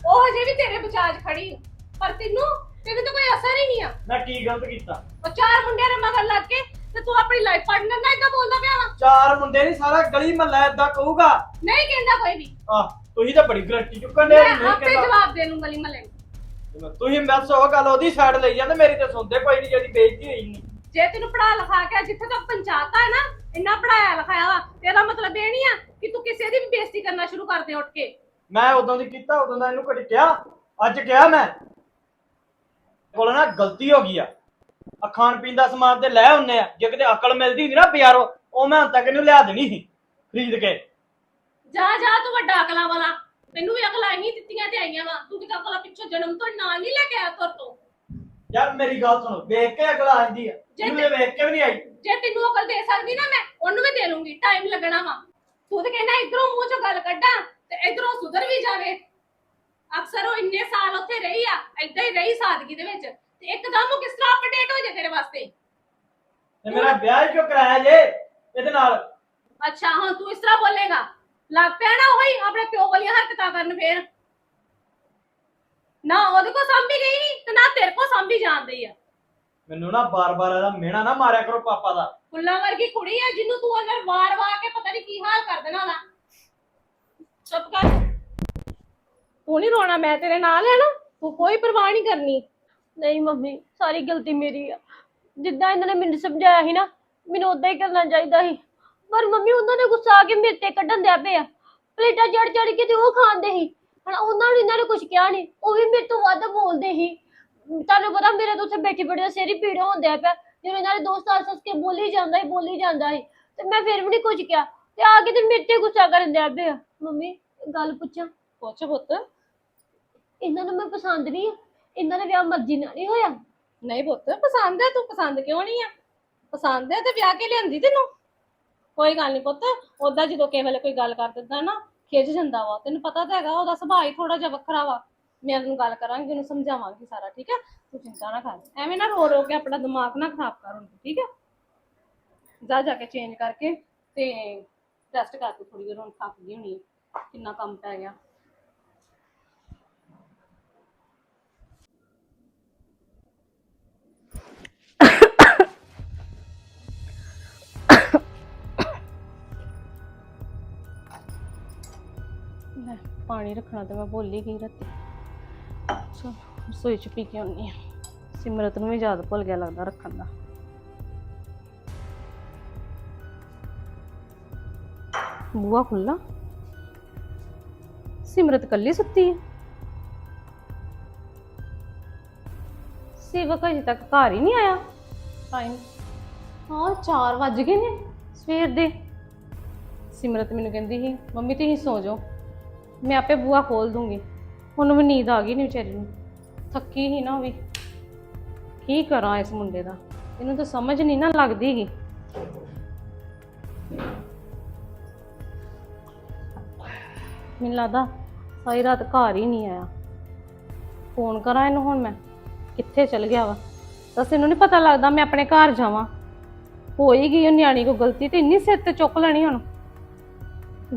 ਉਹ ਹਜੇ ਵੀ ਤੇਰੇ ਬਚਾਜ ਖੜੀ ਆ। ਪਰ ਤੈਨੂੰ ਤੈਨੂੰ ਤਾਂ ਕੋਈ ਅਸਰ ਹੀ ਨਹੀਂ ਆ। ਮੈਂ ਕੀ ਗਲਤ ਕੀਤਾ? ਉਹ ਚਾਰ ਮੁੰਡਿਆਂ ਦੇ ਮਗਰ ਲੱਗ ਕੇ ਤੇ ਤੂੰ ਆਪਣੀ ਲਾਈਫ ਪਾਰਟਨਰ ਨਾਲ ਇਦਾਂ ਬੋਲਦਾ ਪਿਆ ਵਾ। ਚਾਰ ਮੁੰਡੇ ਨਹੀਂ ਸਾਰਾ ਗਲੀ ਮਹੱਲਾ ਏਦਾਂ ਕਹੂਗਾ। ਨਹੀਂ ਕਹਿੰਦਾ ਕੋਈ ਵੀ। ਆਹ ਤੁਸੀਂ ਤਾਂ ਬੜੀ ਗਰੰਟੀ ਚੁੱਕਣ ਦੇ ਮੈਂ ਨਹੀਂ ਆਪੇ ਕਹਿੰਦਾ। ਜਵਾਬ ਦੇ ਲੂੰ ਗਲੀ ਮਹੱਲੇ ਨੂੰ। ਤੁਸੀਂ ਬਸ ਉਹ ਗੱਲ ਉਹਦੀ ਸਾਈਡ ਲਈ ਜਾਂਦੇ ਮੇਰੀ ਤੇ ਸੁਣਦੇ ਕੋਈ ਨਹੀਂ ਜਿਹੜੀ ਬੇਇੱਜ਼ਤੀ ਹੋਈ ਨਹੀਂ ਜੇ ਤੈਨੂੰ ਪੜਾ ਲਿਖਾ ਕੇ ਜਿੱਥੇ ਤੱਕ ਪਹੁੰਚਾਤਾ ਹੈ ਨਾ ਇੰਨਾ ਪੜਾਇਆ ਲਿਖਾਇਆ ਵਾ ਤੇਰਾ ਮਤਲਬ ਇਹ ਨਹੀਂ ਆ ਕਿ ਤੂੰ ਕਿਸੇ ਦੀ ਵੀ ਬੇਇੱਜ਼ਤੀ ਕਰਨਾ ਸ਼ੁਰੂ ਕਰ ਦੇ ਉੱਠ ਕੇ। ਮੈਂ ਉਦੋਂ ਦੀ ਕੀਤਾ ਉਦੋਂ ਦਾ ਇਹਨੂੰ ਕਿਹਾ? ਅੱਜ ਕਿਹਾ ਮੈਂ? ਕੋਲ ਨਾ ਗਲਤੀ ਹੋ ਗਈ ਆ। ਆ ਖਾਣ ਪੀਣ ਦਾ ਸਮਾਨ ਤੇ ਲੈ ਹੁੰਨੇ ਆ। ਜੇ ਕਿਤੇ ਅਕਲ ਮਿਲਦੀ ਹੁੰਦੀ ਨਾ ਬਾਜ਼ਾਰੋਂ ਉਹ ਮੈਂ ਹੁਣ ਤੱਕ ਇਹਨੂੰ ਲਿਆ ਦੇਣੀ ਸੀ ਖਰੀਦ ਕੇ। ਜਾ ਜਾ ਤੂੰ ਵੱਡਾ ਅਕਲਾਂ ਵਾਲਾ। ਤੈਨੂੰ ਵੀ ਅਕਲਾਂ ਹੀ ਦਿੱਤੀਆਂ ਤੇ ਆਈਆਂ ਵਾ। ਤੂੰ ਕਿਤਾ ਅਕਲਾਂ ਪਿੱਛੋਂ ਜਨਮ ਤੋਂ ਨਾਲ ਨਹੀਂ ਲੈ ਕੇ ਆਇਆ ਤੁਰ ਤੋਂ। ਯਾਰ ਮੇਰੀ ਗੱਲ ਸੁਣੋ ਵੇਖ ਕੇ ਅਗਲਾ ਆਂਦੀ ਆ। ਜਿਹਨੂੰ ਇਹ ਵੇਖ ਕੇ ਵੀ ਨਹੀਂ ਆਈ। ਜੇ ਤੈਨੂੰ ਅਕਲ ਦੇ ਸਕਦੀ ਨਾ ਮੈਂ ਉਹਨੂੰ ਵੀ ਦੇ ਲੂੰਗੀ। ਟਾਈਮ ਲੱਗਣਾ ਵਾ। ਤੂੰ ਤੇ ਕਹਿੰਦਾ ਇਧਰੋਂ ਮੂੰਹ ਚੋਂ ਗੱਲ ਕੱਢਾਂ ਤੇ ਇਧਰੋਂ ਸੁਧਰ ਵੀ ਜਾਵੇ। ਅਕਸਰ ਉਹ ਇੰਨੇ ਸਾਲ ਉੱਥੇ ਰਹੀ ਆ ਏਦਾਂ ਹੀ ਰਹੀ ਸਾਦਗੀ ਦੇ ਵਿੱਚ। ਤੇ ਇੱਕਦਮ ਉਹ ਕਿਸ ਤਰ੍ਹਾਂ ਅਪਡੇਟ ਹੋ ਜਾਏ ਤੇਰੇ ਵਾਸਤੇ? ਤੇ ਮੇਰਾ ਵਿਆਹ ਹੀ ਕਿਉਂ ਕਰਾਇਆ ਜੇ ਇਹਦੇ ਨਾਲ? ਅੱਛਾ ਹੁਣ ਤੂੰ ਇਸ ਤਰ੍ਹਾਂ ਬੋਲੇਗਾ। ਲੱਗ ਪਿਆ ਨਾ ਉਹੀ ਆਪਣੇ ਪਿਓ ਵਾਲੀਆਂ ਹਰਕਤਾਂ ਕਰਨ ਫੇਰ। ਨਾ ਉਹਦੇ ਕੋ ਸੰਭੀ ਗਈ ਨਹੀਂ ਤੇ ਨਾ ਤੇਰੇ ਕੋ ਸੰਭੀ ਜਾਂਦੀ ਆ। ਮੈਨੂੰ ਨਾ ਬਾਰ-ਬਾਰ ਇਹਦਾ ਮਿਹਣਾ ਨਾ ਮਾਰਿਆ ਕਰੋ ਪਾਪਾ ਦਾ। ਫੁੱਲਾਂ ਵਰਗੀ ਕੁੜੀ ਆ ਜਿਹਨੂੰ ਤੂੰ ਅਗਰ ਵਾਰ-ਵਾਰ ਕੇ ਪਤਾ ਨਹੀਂ ਕੀ ਹਾਲ ਕਰ ਦੇਣਾ ਉਹਦਾ ਚੁੱਪ ਕਰ। ਤੂੰ ਨਹੀਂ ਰੋਣਾ ਮੈਂ ਤੇਰੇ ਨਾਲ ਹੈ ਨਾ ਤੂੰ ਕੋਈ ਪਰਵਾਹ ਨਹੀਂ ਕਰਨੀ। ਨਹੀਂ ਮੰਮੀ ਸਾਰੀ ਗਲਤੀ ਮੇਰੀ ਆ। ਜਿੱਦਾਂ ਇਹਨਾਂ ਨੇ ਮੈਨੂੰ ਸਮਝਾਇਆ ਸੀ ਨਾ ਮੈਨੂੰ ਉਦਾਂ ਹੀ ਕਰਨਾ ਚਾਹੀਦਾ ਸੀ। ਪਰ ਮੰਮੀ ਉਹਨਾਂ ਨੇ ਗੁੱਸਾ ਆ ਕੇ ਮੇਰੇ ਤੇ ਕੱਢਣ ਦਿਆ ਪਿਆ ਪਲੇਟਾਂ ਜੜ ਜੜ ਕੇ ਤੇ ਉਹ ਖਾਂਦੇ ਸੀ। ਹਣਾ ਉਹਨਾਂ ਨੂੰ ਇਹਨਾਂ ਨੇ ਕੁਝ ਕਿਹਾ ਨਹੀਂ ਉਹ ਵੀ ਮੇਰੇ ਤੋਂ ਵੱਧ ਬੋਲਦੇ ਸੀ। ਤੁਹਾਨੂੰ ਪਤਾ ਮੇਰੇ ਤੋਂ ਉੱਥੇ ਬੈਠੀ ਬੈਠੀ ਸਿਰ ਹੀ ਪੀੜ ਹੁੰਦਿਆ ਪਿਆ। ਜਿਵੇਂ ਇਹਨਾਂ ਦੇ ਦੋਸਤ ਹੱਸ ਹੱਸ ਕੇ ਬੋਲੀ ਜਾਂਦਾ ਸੀ ਬੋਲੀ ਜਾਂਦਾ ਸੀ ਤੇ ਮੈਂ ਫਿਰ ਵੀ ਨਹੀਂ ਕੁਝ ਕਿਹਾ। ਤੇ ਆ ਕੇ ਤੇ ਮੇਰੇ ਤੇ ਗੁੱਸਾ ਕਰਨ ਦਿਆ ਪਿਆ। ਮੰਮੀ ਗੱਲ ਪੁੱਛਾਂ? ਪੁੱਛ ਪੁੱਤ। ਇਹਨਾਂ ਨੂੰ ਮੈਂ ਪਸੰਦ ਨਹੀਂ ਆ। ਇਹਨਾਂ ਦਾ ਵਿਆਹ ਮਰਜ਼ੀ ਨਾਲ ਨਹੀਂ ਹੋਇਆ। ਨਹੀਂ ਪੁੱਤ ਪਸੰਦ ਹੈ ਤੂੰ ਪਸੰਦ ਕਿਉਂ ਨਹੀਂ ਆ? ਪਸੰਦ ਹੈ ਤੇ ਵਿਆਹ ਕੇ ਲਿਆਂਦੀ ਤੈਨੂੰ? ਕੋਈ ਗੱਲ ਨਹੀਂ ਪੁੱਤ ਉਹਦਾ ਜਦੋਂ ਕਿਸੇ ਵੇਲੇ ਕੋਈ ਗੱਲ ਕਰ ਦਿੰਦਾ ਨਾ ਖਿੱਚ ਜਾਂਦਾ ਵਾ। ਤੈਨੂੰ ਪਤਾ ਤਾਂ ਹੈਗਾ, ਉਹਦਾ ਸੁਭਾਅ ਹੀ ਥੋੜਾ ਜਿਹਾ ਵੱਖਰਾ ਵਾ। ਮੈਂ ਉਹਨੂੰ ਗੱਲ ਕਰਾਂਗੀ, ਉਹਨੂੰ ਸਮਝਾਵਾਂਗੀ ਸਾਰਾ, ਠੀਕ ਹੈ ਤੂੰ ਚਿੰਤਾ ਨਾ ਕਰ। ਐਵੇਂ ਨਾ ਰੋ ਰੋ ਕੇ ਆਪਣਾ ਦਿਮਾਗ ਨਾ ਖਰਾਬ ਕਰ ਹੁਣ ਠੀਕ ਹੈ ਜਾ ਜਾ ਕੇ ਚੇਂਜ ਕਰਕੇ ਤੇ ਰੈਸਟ ਕਰ ਤੂੰ ਥੋੜੀ ਦੇਰ, ਹੁਣ ਥੱਕ ਗਈ ਹੋਣੀ ਕਿੰਨਾ ਕੰਮ ਪੈ ਗਿਆ। ਪਾਣੀ ਰੱਖਣਾ ਤੇ ਮੈਂ ਭੁੱਲ ਹੀ ਗਈ ਰਾਤੀ। ਚਲ ਰਸੋਈ ਚ ਪੀ ਕੇ ਆਉਣੀ ਆ ਸਿਮਰਤ ਨੂੰ ਵੀ ਯਾਦ ਭੁੱਲ ਗਿਆ ਲੱਗਦਾ ਰੱਖਣ ਦਾ। ਬੂਆ ਖੁੱਲਾ ਸਿਮਰਤ ਕੱਲੀ ਸੁੱਤੀ ਹੈ। ਸੇਵਕ ਅਜੇ ਤੱਕ ਘਰ ਹੀ ਨਹੀਂ ਆਇਆ। ਟਾਈਮ ਹਾਂ 4 ਵੱਜ ਗਏ ਨੇ ਸਵੇਰ ਦੇ। ਸਿਮਰਤ ਮੈਨੂੰ ਕਹਿੰਦੀ ਸੀ ਮੰਮੀ ਤੁਸੀਂ ਸੌ ਜਾਓ। ਮੈਂ ਆਪੇ ਬੂਆ ਖੋਲ ਦੂੰਗੀ। ਉਹਨੂੰ ਵੀ ਨੀਂਦ ਆ ਗਈ ਨਹੀਂ ਵਿਚਾਰੀ ਨੂੰ। ਥੱਕੀ ਹੀ ਨਾ ਉਹ ਵੀ ਕੀ ਕਰਾਂ ਇਸ ਮੁੰਡੇ ਦਾ? ਇਹਨੂੰ ਤਾਂ ਸਮਝ ਨਹੀਂ ਨਾ ਲੱਗਦੀ ਗੀ ਮੈਨੂੰ ਲੱਗਦਾ ਸਾਰੀ ਰਾਤ ਘਰ ਹੀ ਨਹੀਂ ਆਇਆ। ਫੋਨ ਕਰਾਂ ਇਹਨੂੰ ਹੁਣ ਮੈਂ। ਕਿੱਥੇ ਚਲ ਗਿਆ ਵਾ? ਦੱਸ, ਇਹਨੂੰ ਨਹੀਂ ਪਤਾ ਲੱਗਦਾ ਮੈਂ ਆਪਣੇ ਘਰ ਜਾਵਾਂ। ਹੋ ਹੀ ਗਈ ਉਹ ਨਿਆਣੀ ਕੋ ਗਲਤੀ ਤੇ ਇੰਨੀ ਸਿਰ ਤੇ ਚੁੱਕ ਲੈਣੀ ਹੁਣ।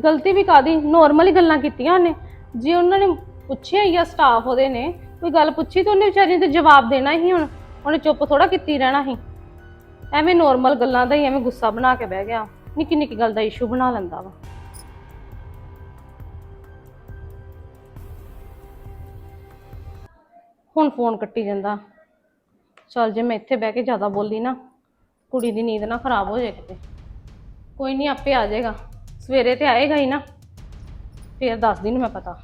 ਗਲਤੀ ਵੀ ਕਾਦੀ ਨੋਰਮਲੀ ਗੱਲਾਂ ਕੀਤੀਆਂ ਉਹਨੇ। ਜੇ ਉਹਨਾਂ ਨੇ ਪੁੱਛਿਆ ਹੀ ਆ ਸਟਾਫ ਉਹਦੇ ਨੇ, ਕੋਈ ਗੱਲ ਪੁੱਛੀ ਤਾਂ ਉਹਨੇ ਵਿਚਾਰੀ ਨੇ ਤੇ ਜਵਾਬ ਦੇਣਾ ਹੀ ਹੁਣ। ਉਹਨੇ ਚੁੱਪ ਥੋੜਾ ਕੀਤੀ ਰਹਿਣਾ ਸੀ ਐਵੇਂ ਨੋਰਮਲ ਗੱਲਾਂ ਦਾ ਹੀ ਐਵੇਂ ਗੁੱਸਾ ਬਣਾ ਕੇ ਬਹਿ ਗਿਆ। ਨਿੱਕੀ ਨਿੱਕੀ ਗੱਲ ਦਾ ਇਸ਼ੂ ਬਣਾ ਲੈਂਦਾ ਵਾ। ਹੁਣ ਫੋਨ ਕੱਟੀ ਜਾਂਦਾ। ਚਲ ਜੇ ਮੈਂ ਇੱਥੇ ਬਹਿ ਕੇ ਜ਼ਿਆਦਾ ਬੋਲੀ ਨਾ, ਕੁੜੀ ਦੀ ਨੀਂਦ ਨਾ ਖਰਾਬ ਹੋ ਜਾਏ ਕਿਤੇ। ਕੋਈ ਨਹੀਂ ਆਪੇ ਆ ਜਾਏਗਾ। ਸਵੇਰੇ ਤੇ ਆਏਗਾ ਹੀ ਨਾ। ਫੇਰ ਦੱਸ ਦਿਨ ਮੈਂ ਪਤਾ।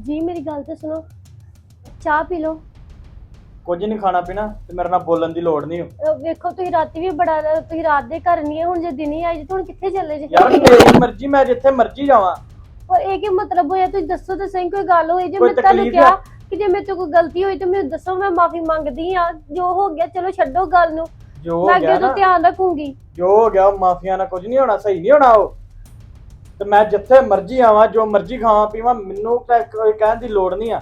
ਜੀ ਮੇਰੀ ਗੱਲ ਤੇ ਸੁਣੋ। ਚਾਹ ਪੀ ਲਓ। ਕੁਝ ਨਹੀਂ ਖਾਣਾ ਪੀਣਾ ਤੇ ਮੇਰੇ ਨਾਲ ਬੋਲਣ ਦੀ ਲੋੜ ਨਹੀਂ। ਅਹ ਵੇਖੋ ਤੁਸੀਂ ਰਾਤੀ ਵੀ ਬੜਾ ਤੁਸੀਂ ਰਾਤ ਦੇ ਘਰ ਨਹੀਂ ਹੈ ਹੁਣ ਜੇ ਦਿਨੇ ਆਏ ਜੇ ਤਾਂ ਹੁਣ ਕਿੱਥੇ ਚੱਲੇ ਜੇ? ਯਾਰ ਮੇਰੀ ਮਰਜ਼ੀ ਮੈਂ ਜਿੱਥੇ ਮਰਜ਼ੀ ਜਾਵਾਂ। ਪਰ ਇਹ ਕੀ ਮਤਲਬ ਹੋਇਆ? ਤੁਸੀਂ ਦੱਸੋ ਤਾਂ ਸਹੀ ਕੋਈ ਗੱਲ ਹੋਈ ਜੇ ਕੋਈ ਮੈਂ ਤੁਹਾਨੂੰ ਤਕਲੀਫ਼ ਕਿਹਾ? ਕਿ ਜੇ ਮੇਰੇ ਤੋਂ ਕੋਈ ਗਲਤੀ ਹੋਈ ਤਾਂ ਮੈਨੂੰ ਦੱਸੋ ਮੈਂ ਮਾਫੀ ਮੰਗਦੀ ਆ ਜੋ ਹੋ ਗਿਆ ਚਲੋ ਛੱਡੋ ਗੱਲ ਨੂੰ। ਜੋ ਹੋ ਮੈਂ ਗਿਆ ਤੋਂ ਨਾ। ਧਿਆਨ ਰੱਖੂੰਗੀ। ਜੋ ਹੋ ਗਿਆ ਮਾਫੀਆ ਨਾਲ ਕੁਝ ਨਹੀਂ ਹੋਣਾ ਸਹੀ ਨਹੀਂ ਹੋਣਾ ਉਹ। ਤੇ ਮੈਂ ਜਿੱਥੇ ਮਰਜ਼ੀ ਆਵਾਂ ਜੋ ਮਰਜ਼ੀ ਖਾਵਾਂ ਪੀਵਾਂ ਮੈਨੂੰ ਤਾਂ ਕੋਈ ਕਹਿਣ ਦੀ ਲੋੜ ਨਹੀਂ ਆ।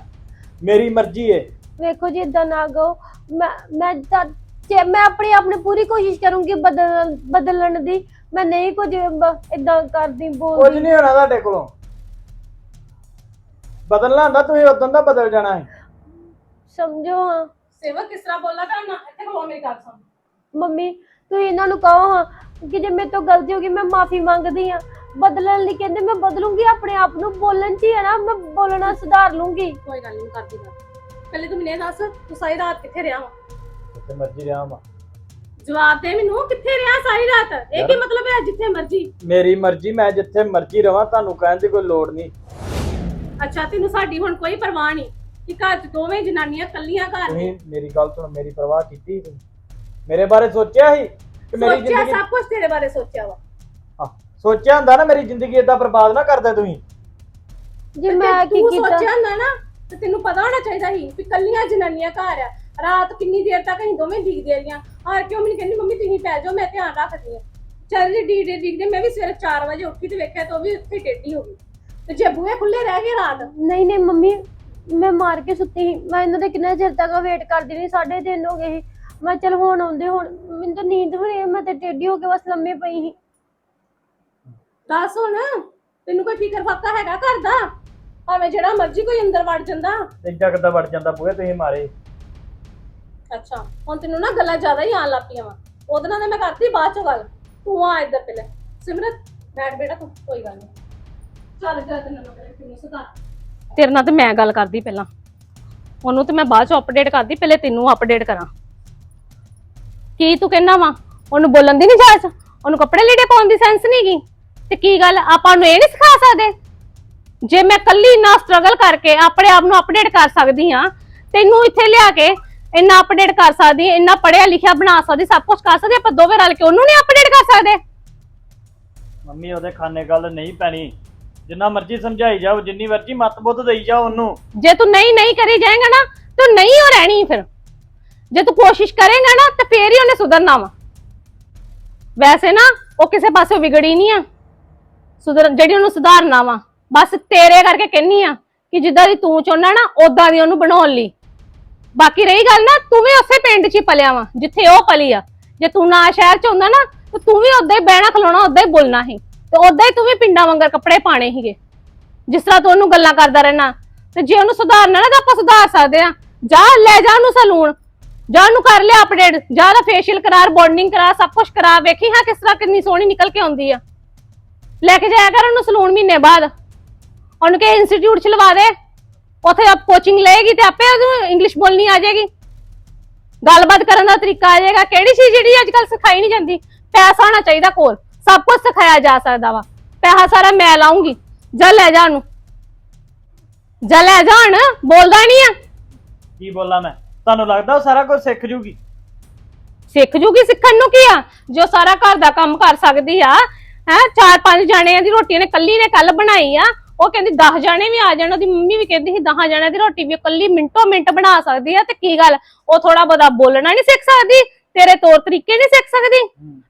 ਮੇਰੀ ਮਰਜ਼ੀ ਏ। ਵੇਖੋ ਜੀ ਇਦਾਂ ਨਾ ਕਹੋ। ਮੈਂ ਮੈਂ ਤਾਂ ਜੇ ਮੈਂ ਆਪਣੀ ਆਪਣੀ ਪੂਰੀ ਕੋਸ਼ਿਸ਼ ਕਰੂੰਗੀ ਬਦਲਣ ਬਦਲਣ ਦੀ ਮੈਂ ਨਹੀਂ ਕੁਝ ਇਦਾਂ ਕਰਦੀ ਕੁਝ ਬੋਲਦੀ ਨਹੀਂ ਹੋਣਾ ਤੁਹਾਡੇ ਕੋਲੋਂ। ਬਦਲਣਾ ਹੁੰਦਾ ਤੁਸੀਂ ਉਦੋਂ ਦਾ ਬਦਲ ਜਾਣਾ ਹੈ। ਸਮਝੋ ਹਾਂ। ਸੇਵਕ ਕਿਸ ਤਰ੍ਹਾਂ ਬੋਲਣਾ ਕਰਨਾ? ਇੱਥੇ ਖਲੋ ਮੇਰੀ ਗੱਲ ਸੁਣ। ਮੰਮੀ ਤੁਸੀਂ ਇਹਨਾਂ ਨੂੰ ਕਹੋ ਹਾਂ ਕਿ ਜੇ ਮੇਰੇ ਤੋਂ ਗਲਤੀ ਹੋ ਗਈ ਮੈਂ ਮਾਫੀ ਮੰਗਦੀ ਆ ਬਦਲਣ ਲਈ ਕਹਿੰਦੇ ਮੈਂ ਬਦਲੂੰਗੀ ਆਪਣੇ ਆਪ ਨੂੰ ਬੋਲਣ ਚ ਹੀ ਹੈ ਨਾ ਮੈਂ ਬੋਲਣਾ ਸੁਧਾਰ ਲੂੰਗੀ। ਕੋਈ ਗੱਲ ਨਹੀਂ ਕਰਦੀ ਗੱਲ। ਪਹਿਲੇ ਤੂੰ ਮੈਨੂੰ ਇਹ ਦੱਸ ਤੂੰ ਸਾਰੀ ਰਾਤ ਕਿੱਥੇ ਰਿਹਾ ਵਾ? ਜਿੱਥੇ ਮਰਜ਼ੀ ਰਿਹਾ ਵਾਂ। ਜਵਾਬ ਦੇ ਮੈਨੂੰ ਕਿੱਥੇ ਰਿਹਾ ਸਾਰੀ ਰਾਤ? ਇਹ ਕੀ ਯਾਰ- ਮਤਲਬ ਹੈ ਜਿੱਥੇ ਮਰਜ਼ੀ? ਮੇਰੀ ਮਰਜ਼ੀ ਮੈਂ ਜਿੱਥੇ ਮਰਜ਼ੀ ਰਵਾਂ ਤੁਹਾਨੂੰ ਕਹਿਣ ਦੀ ਕੋਈ ਲੋੜ ਨਹੀਂ। ਅੱਛਾ ਤੈਨੂੰ ਸਾਡੀ ਹੁਣ ਕੋਈ ਪਰਵਾਹ ਨਹੀਂ ਕਿ ਘਰ 'ਚ ਦੋਵੇਂ ਜਨਾਨੀਆਂ ਕੱਲੀਆਂ ਘਰ ਨੇ। ਤੁਸੀਂ ਮੇਰੀ ਗੱਲ ਸੁਣ ਮੇਰੀ ਪਰਵਾਹ ਕੀਤੀ ਤੁਸੀਂ? ਮੇਰੇ ਬਾਰੇ ਸੋਚਿਆ ਸੀ ਕਿ ਮੇਰੀ ਸੋਚਿਆ ਜ਼ਿੰਦਗੀ ਸਭ ਕੁਝ ਤੇਰੇ ਬਾਰੇ ਸੋਚਿਆ ਵਾ। ਆਹ, ਸੋਚਿਆ ਹੁੰਦਾ ਨਾ ਮੇਰੀ ਜ਼ਿੰਦਗੀ ਏਦਾਂ ਬਰਬਾਦ ਨਾ ਕਰਦੇ ਤੁਸੀਂ? ਜੇ ਤੇ ਮੈਂ ਕੀ ਤੂੰ ਕੀਤਾ? ਸੋਚਿਆ ਹੁੰਦਾ ਨਾ ਤੇ ਤੈਨੂੰ ਪਤਾ ਹੋਣਾ ਚਾਹੀਦਾ ਸੀ ਵੀ ਕੱਲੀਆਂ ਜਨਾਨੀਆਂ ਘਰ ਆ। ਰਾਤ ਕਿੰਨੀ ਦੇਰ ਤੱਕ ਅਸੀਂ ਦੋਵੇਂ ਡਿੱਗਦੇ ਰਹੀਆਂ। ਔਰ ਕਿਉਂ ਮੈਨੂੰ ਕਹਿੰਦੀ ਮੰਮੀ ਤੁਸੀਂ ਪੈ ਜਾਓ ਮੈਂ ਧਿਆਨ ਰੱਖਦੀ ਹਾਂ। ਚੱਲ ਜੀ ਡੀਡੇ ਡਿੱਗਦੇ ਮੈਂ ਵੀ ਸਵੇਰੇ 4 ਵਜੇ ਉੱਠੀ ਤੇ ਵੇਖਿਆ ਤਾਂ ਉਹ ਵੀ ਉੱਥੇ ਟੇਢੀ ਹੋ ਗਈ। ਤੇ ਜੇ ਬੂਹੇ ਖੁੱਲੇ ਰਹਿ ਗਏ ਰਾਤ? ਨਹੀਂ ਨਹੀਂ ਮੰਮੀ ਮੈਂ ਮਾਰ ਕੇ ਸੁੱਤੀ ਸੀ। ਮੈਂ ਇਹਨਾਂ ਦੇ ਕਿੰਨਾ ਚਿਰ ਤੱਕ ਵੇਟ ਕਰਦੀ ਰਹੀ ਸਾਢੇ ਤਿੰਨ ਹੋ ਗਏ ਸੀ। ਮੈਂ ਚਲ ਹੁਣ ਆਉਂਦੇ ਹੁਣ ਮੈਨੂੰ ਤਾਂ ਨੀਂਦ ਵੀ ਨਹੀਂ ਮੈਂ ਤੇ ਟੇਢੀ ਹੋ ਕੇ ਬਸ ਲੰਮੇ ਪਈ ਸੀ। ਦੱਸ ਹੁਣ ਤੈਨੂੰ ਕੋਈ ਫਿਕਰ ਫਾਕਾ ਹੈਗਾ ਘਰ ਦਾ? ਭਾਵੇਂ ਜਿਹੜਾ ਮਰਜ਼ੀ ਕੋਈ ਅੰਦਰ ਵੜ ਜਾਂਦਾ। ਏਦਾਂ ਕਿੱਦਾਂ ਵੜ ਜਾਂਦਾ ਬੂਹੇ ਤੁਸੀਂ ਮਾਰੇ। ਅੱਛਾ ਹੁਣ ਤੈਨੂੰ ਨਾ ਗੱਲਾਂ ਜ਼ਿਆਦਾ ਹੀ ਆਣ ਲੱਗ ਪਈਆਂ ਵਾ। ਉਹਦੇ ਨਾਲ ਤਾਂ ਮੈਂ ਕਰਤੀ ਬਾਅਦ ਚ ਗੱਲ। ਤੂੰ ਆ ਇੱਧਰ ਪਹਿਲੇ। ਸਿਮਰਤ ਬੈਠ ਬੇਟਾ ਤੂੰ ਕੋਈ ਗੱਲ ਨਹੀਂ ਚੱਲ ਚੱਲ ਤੈਨੂੰ ਮੈਂ ਪਹਿਲੇ ਤੈਨੂੰ ਸੁਧਾਰ ਤੇਰੇ ਨਾਲ ਤੇ ਮੈਂ ਗੱਲ ਕਰਦੀ ਪਹਿਲਾਂ। ਉਹਨੂੰ ਤੇ ਮੈਂ ਬਾਅਦ ਚ ਅਪਡੇਟ ਕਰਦੀ ਪਹਿਲੇ ਤੈਨੂੰ ਅਪਡੇਟ ਕਰਾਂ। ਕੀ ਤੂੰ ਕਹਿਣਾ ਵਾ? ਉਹਨੂੰ ਬੋਲਣ ਦੀ ਨਹੀਂ ਜਾਚ? ਉਹਨੂੰ ਕੱਪੜੇ ਲੀੜੇ ਪਾਉਣ ਦੀ ਸੈਂਸ ਨਹੀਂ ਗਈ ਤੇ ਕੀ ਗੱਲ ਆਪਾਂ ਨੂੰ ਇਹ ਨਹੀਂ ਸਿਖਾ ਸਕਦੇ? ਜੇ ਮੈਂ ਕੱਲੀ ਇੰਨਾ ਸਟਰਗਲ ਕਰਕੇ ਆਪਣੇ ਆਪ ਨੂੰ ਅਪਡੇਟ ਕਰ ਸਕਦੀ ਆ ਤੈਨੂੰ ਇੱਥੇ ਲਿਆ ਕੇ ਇੰਨਾ ਅਪਡੇਟ ਕਰ ਸਕਦੀ ਇੰਨਾ ਪੜਿਆ ਲਿਖਿਆ ਬਣਾ ਸਕਦੀ ਸਭ ਕੁਝ ਕਰ ਸਕਦੀ ਆਪਾਂ ਦੋਵੇਂ ਰਲ ਕੇ ਉਹਨੂੰ ਨਹੀਂ ਅਪਡੇਟ ਕਰ ਸਕਦੇ? ਮੰਮੀ ਉਹਦੇ ਖਾਨੇ ਗੱਲ ਨਹੀਂ ਪੈਣੀ। ਜਿੰਨਾ ਮਰਜ਼ੀ ਸਮਝਾਈ ਜਾਓ, ਜਿੰਨੀ ਮਰਜ਼ੀ ਮਤ ਦੇਈ ਜਾਓ ਉਹਨੂੰ। ਜੇ ਤੂੰ ਨਹੀਂ ਨਹੀਂ ਕਰੀ ਜਾਏਗਾ ਨਾ, ਤੂੰ ਨਹੀਂ ਹੋ ਰਹਿਣੀ ਫਿਰ। ਜੇ ਤੂੰ ਕੋਸ਼ਿਸ਼ ਕਰੇਗਾ ਨਾ, ਤੇ ਫੇਰ ਹੀ ਉਹਨੇ ਸੁਧਰਨਾ ਵਾ। ਵੈਸੇ ਨਾ, ਉਹ ਕਿਸੇ ਪਾਸੇ ਵਿਗੜੀ ਨਹੀਂ ਆ। ਸੁਧਰ, ਜਿਹੜੀ ਉਹਨੂੰ ਸੁਧਾਰਨਾ ਵਾ। ਬਸ ਤੇਰੇ ਕਰਕੇ ਕਹਿੰਨੀ ਆ ਕਿ ਜਿੱਦਾਂ ਦੀ ਤੂੰ ਚਾਹੁੰਦਾ ਨਾ ਉਦਾਂ ਦੀ ਉਹਨੂੰ ਬਣਾਉਣ ਲਈ। ਬਾਕੀ ਰਹੀ ਗੱਲ ਨਾ, ਤੂੰ ਵੀ ਉਸੇ ਪਿੰਡ 'ਚ ਹੀ ਪਲਿਆ ਵਾ, ਜਿੱਥੇ ਉਹ ਪਲੀ ਆ। ਜੇ ਤੂੰ ਨਾ ਸ਼ਹਿਰ 'ਚ ਹੁੰਦਾ ਨਾ, ਤੇ ਤੂੰ ਵੀ ਉਦਾਂ ਹੀ ਬਹਿਣਾ, ਖਲੋਣਾ ਉਦਾਂ ਹੀ ਬੋਲਣਾ ਸੀ। ਤੇ ਉਦਾਂ ਹੀ ਤੂੰ ਵੀ ਪਿੰਡਾਂ ਵਾਂਗਰ ਕੱਪੜੇ ਪਾਣੇ ਸੀਗੇ। ਜਿਸ ਤਰ੍ਹਾਂ ਤੂੰ ਉਹਨੂੰ ਗੱਲਾਂ ਕਰਦਾ ਰਹਿਣਾ। ਤੇ ਜੇ ਉਹਨੂੰ ਸੁਧਾਰਨਾ ਨਾ ਤਾਂ ਆਪਾਂ ਸੁਧਾਰ ਸਕਦੇ ਆ ਜਾ, ਲੈ ਜਾ ਉਹਨੂੰ ਸਲੂਨ। ਜਾ ਉਹਨੂੰ ਕਰ ਲਿਆ ਅਪਡੇਟ ਜਾ ਉਹਦਾ ਫੇਸ਼ੀਅਲ ਕਰਾ ਬੌਂਡਿੰਗ ਕਰਾ, ਸਭ ਕੁਝ ਕਰਾ। ਵੇਖੀ ਹਾਂ ਕਿਸ ਤਰ੍ਹਾਂ ਕਿੰਨੀ ਸੋਹਣੀ ਨਿਕਲ ਕੇ ਆਉਂਦੀ ਆ। ਲੈ ਕੇ ਜਾਇਆ ਕਰ ਉਹਨੂੰ ਸਲੂਨ ਮਹੀਨੇ ਬਾਅਦ। ਉਹਨੂੰ ਕਿ ਇੰਸਟੀਚਿਊਟ ਚ ਲਵਾ ਦੇ। ਉੱਥੇ ਆਪ ਕੋਚਿੰਗ ਲਏਗੀ ਤੇ ਆਪੇ ਉਹਨੂੰ ਇੰਗਲਿਸ਼ ਬੋਲਣੀ ਆ ਜਾਏਗੀ। ਗੱਲਬਾਤ ਕਰਨ ਦਾ ਤਰੀਕਾ ਆ ਜਾਏਗਾ। ਕਿਹੜੀ ਚੀਜ਼ ਜਿਹੜੀ ਅੱਜ ਕੱਲ ਸਿਖਾਈ ਨਹੀਂ ਜਾਂਦੀ? ਪੈਸਾ ਹੋਣਾ ਚਾਹੀਦਾ ਕੋਲ। ਸਭ ਕੁਝ ਸਿਖਾਇਆ ਜਾ ਸਕਦਾ ਵਾ। ਪੈਸਾ ਸਾਰਾ ਮੈਂ ਲਾਉਂਗੀ। ਜਾ ਲੈ ਜਾ ਉਹਨੂੰ। ਜਾ ਲੈ ਜਾ ਹੁਣ ਬੋਲਦਾ ਨਹੀਂ ਆ। ਕੀ ਬੋਲਾਂ ਮੈਂ? ਤੁਹਾਨੂੰ ਲੱਗਦਾ ਉਹ ਸਾਰਾ ਕੁਝ ਸਿੱਖ ਜੂਗੀ? ਸਿੱਖ ਜੂਗੀ ਸਿੱਖਣ ਨੂੰ ਕੀ ਆ? ਜੋ ਸਾਰਾ ਘਰ ਦਾ ਕੰਮ ਕਰ ਸਕਦੀ ਆ ਹੈ ਚਾਰ ਪੰਜ ਜਾਣਿਆਂ ਦੀ ਰੋਟੀ ਨੇ ਕੱਲੀ ਨੇ ਕੱਲ ਬਣਾਈ ਆ ਉਹ ਕਹਿੰਦੀ 10 ਜਾਣੇ ਵੀ ਆ ਜਾਣ ਉਹਦੀ ਮੰਮੀ ਵੀ ਕਹਿੰਦੀ ਸੀ 10 ਜਾਣਿਆਂ ਦੀ ਰੋਟੀ ਵੀ ਉਹ ਕੱਲੀ ਮਿੰਟੋ ਮਿੰਟ ਬਣਾ ਸਕਦੀ ਆ ਤੇ ਕੀ ਗੱਲ? ਉਹ ਥੋੜਾ ਬਹੁਤਾ ਬੋਲਣਾ ਨਹੀਂ ਸਿੱਖ ਸਕਦੀ? ਤੇਰੇ ਤੌਰ ਤਰੀਕੇ ਨਹੀਂ ਸਿੱਖ ਸਕਦੀ?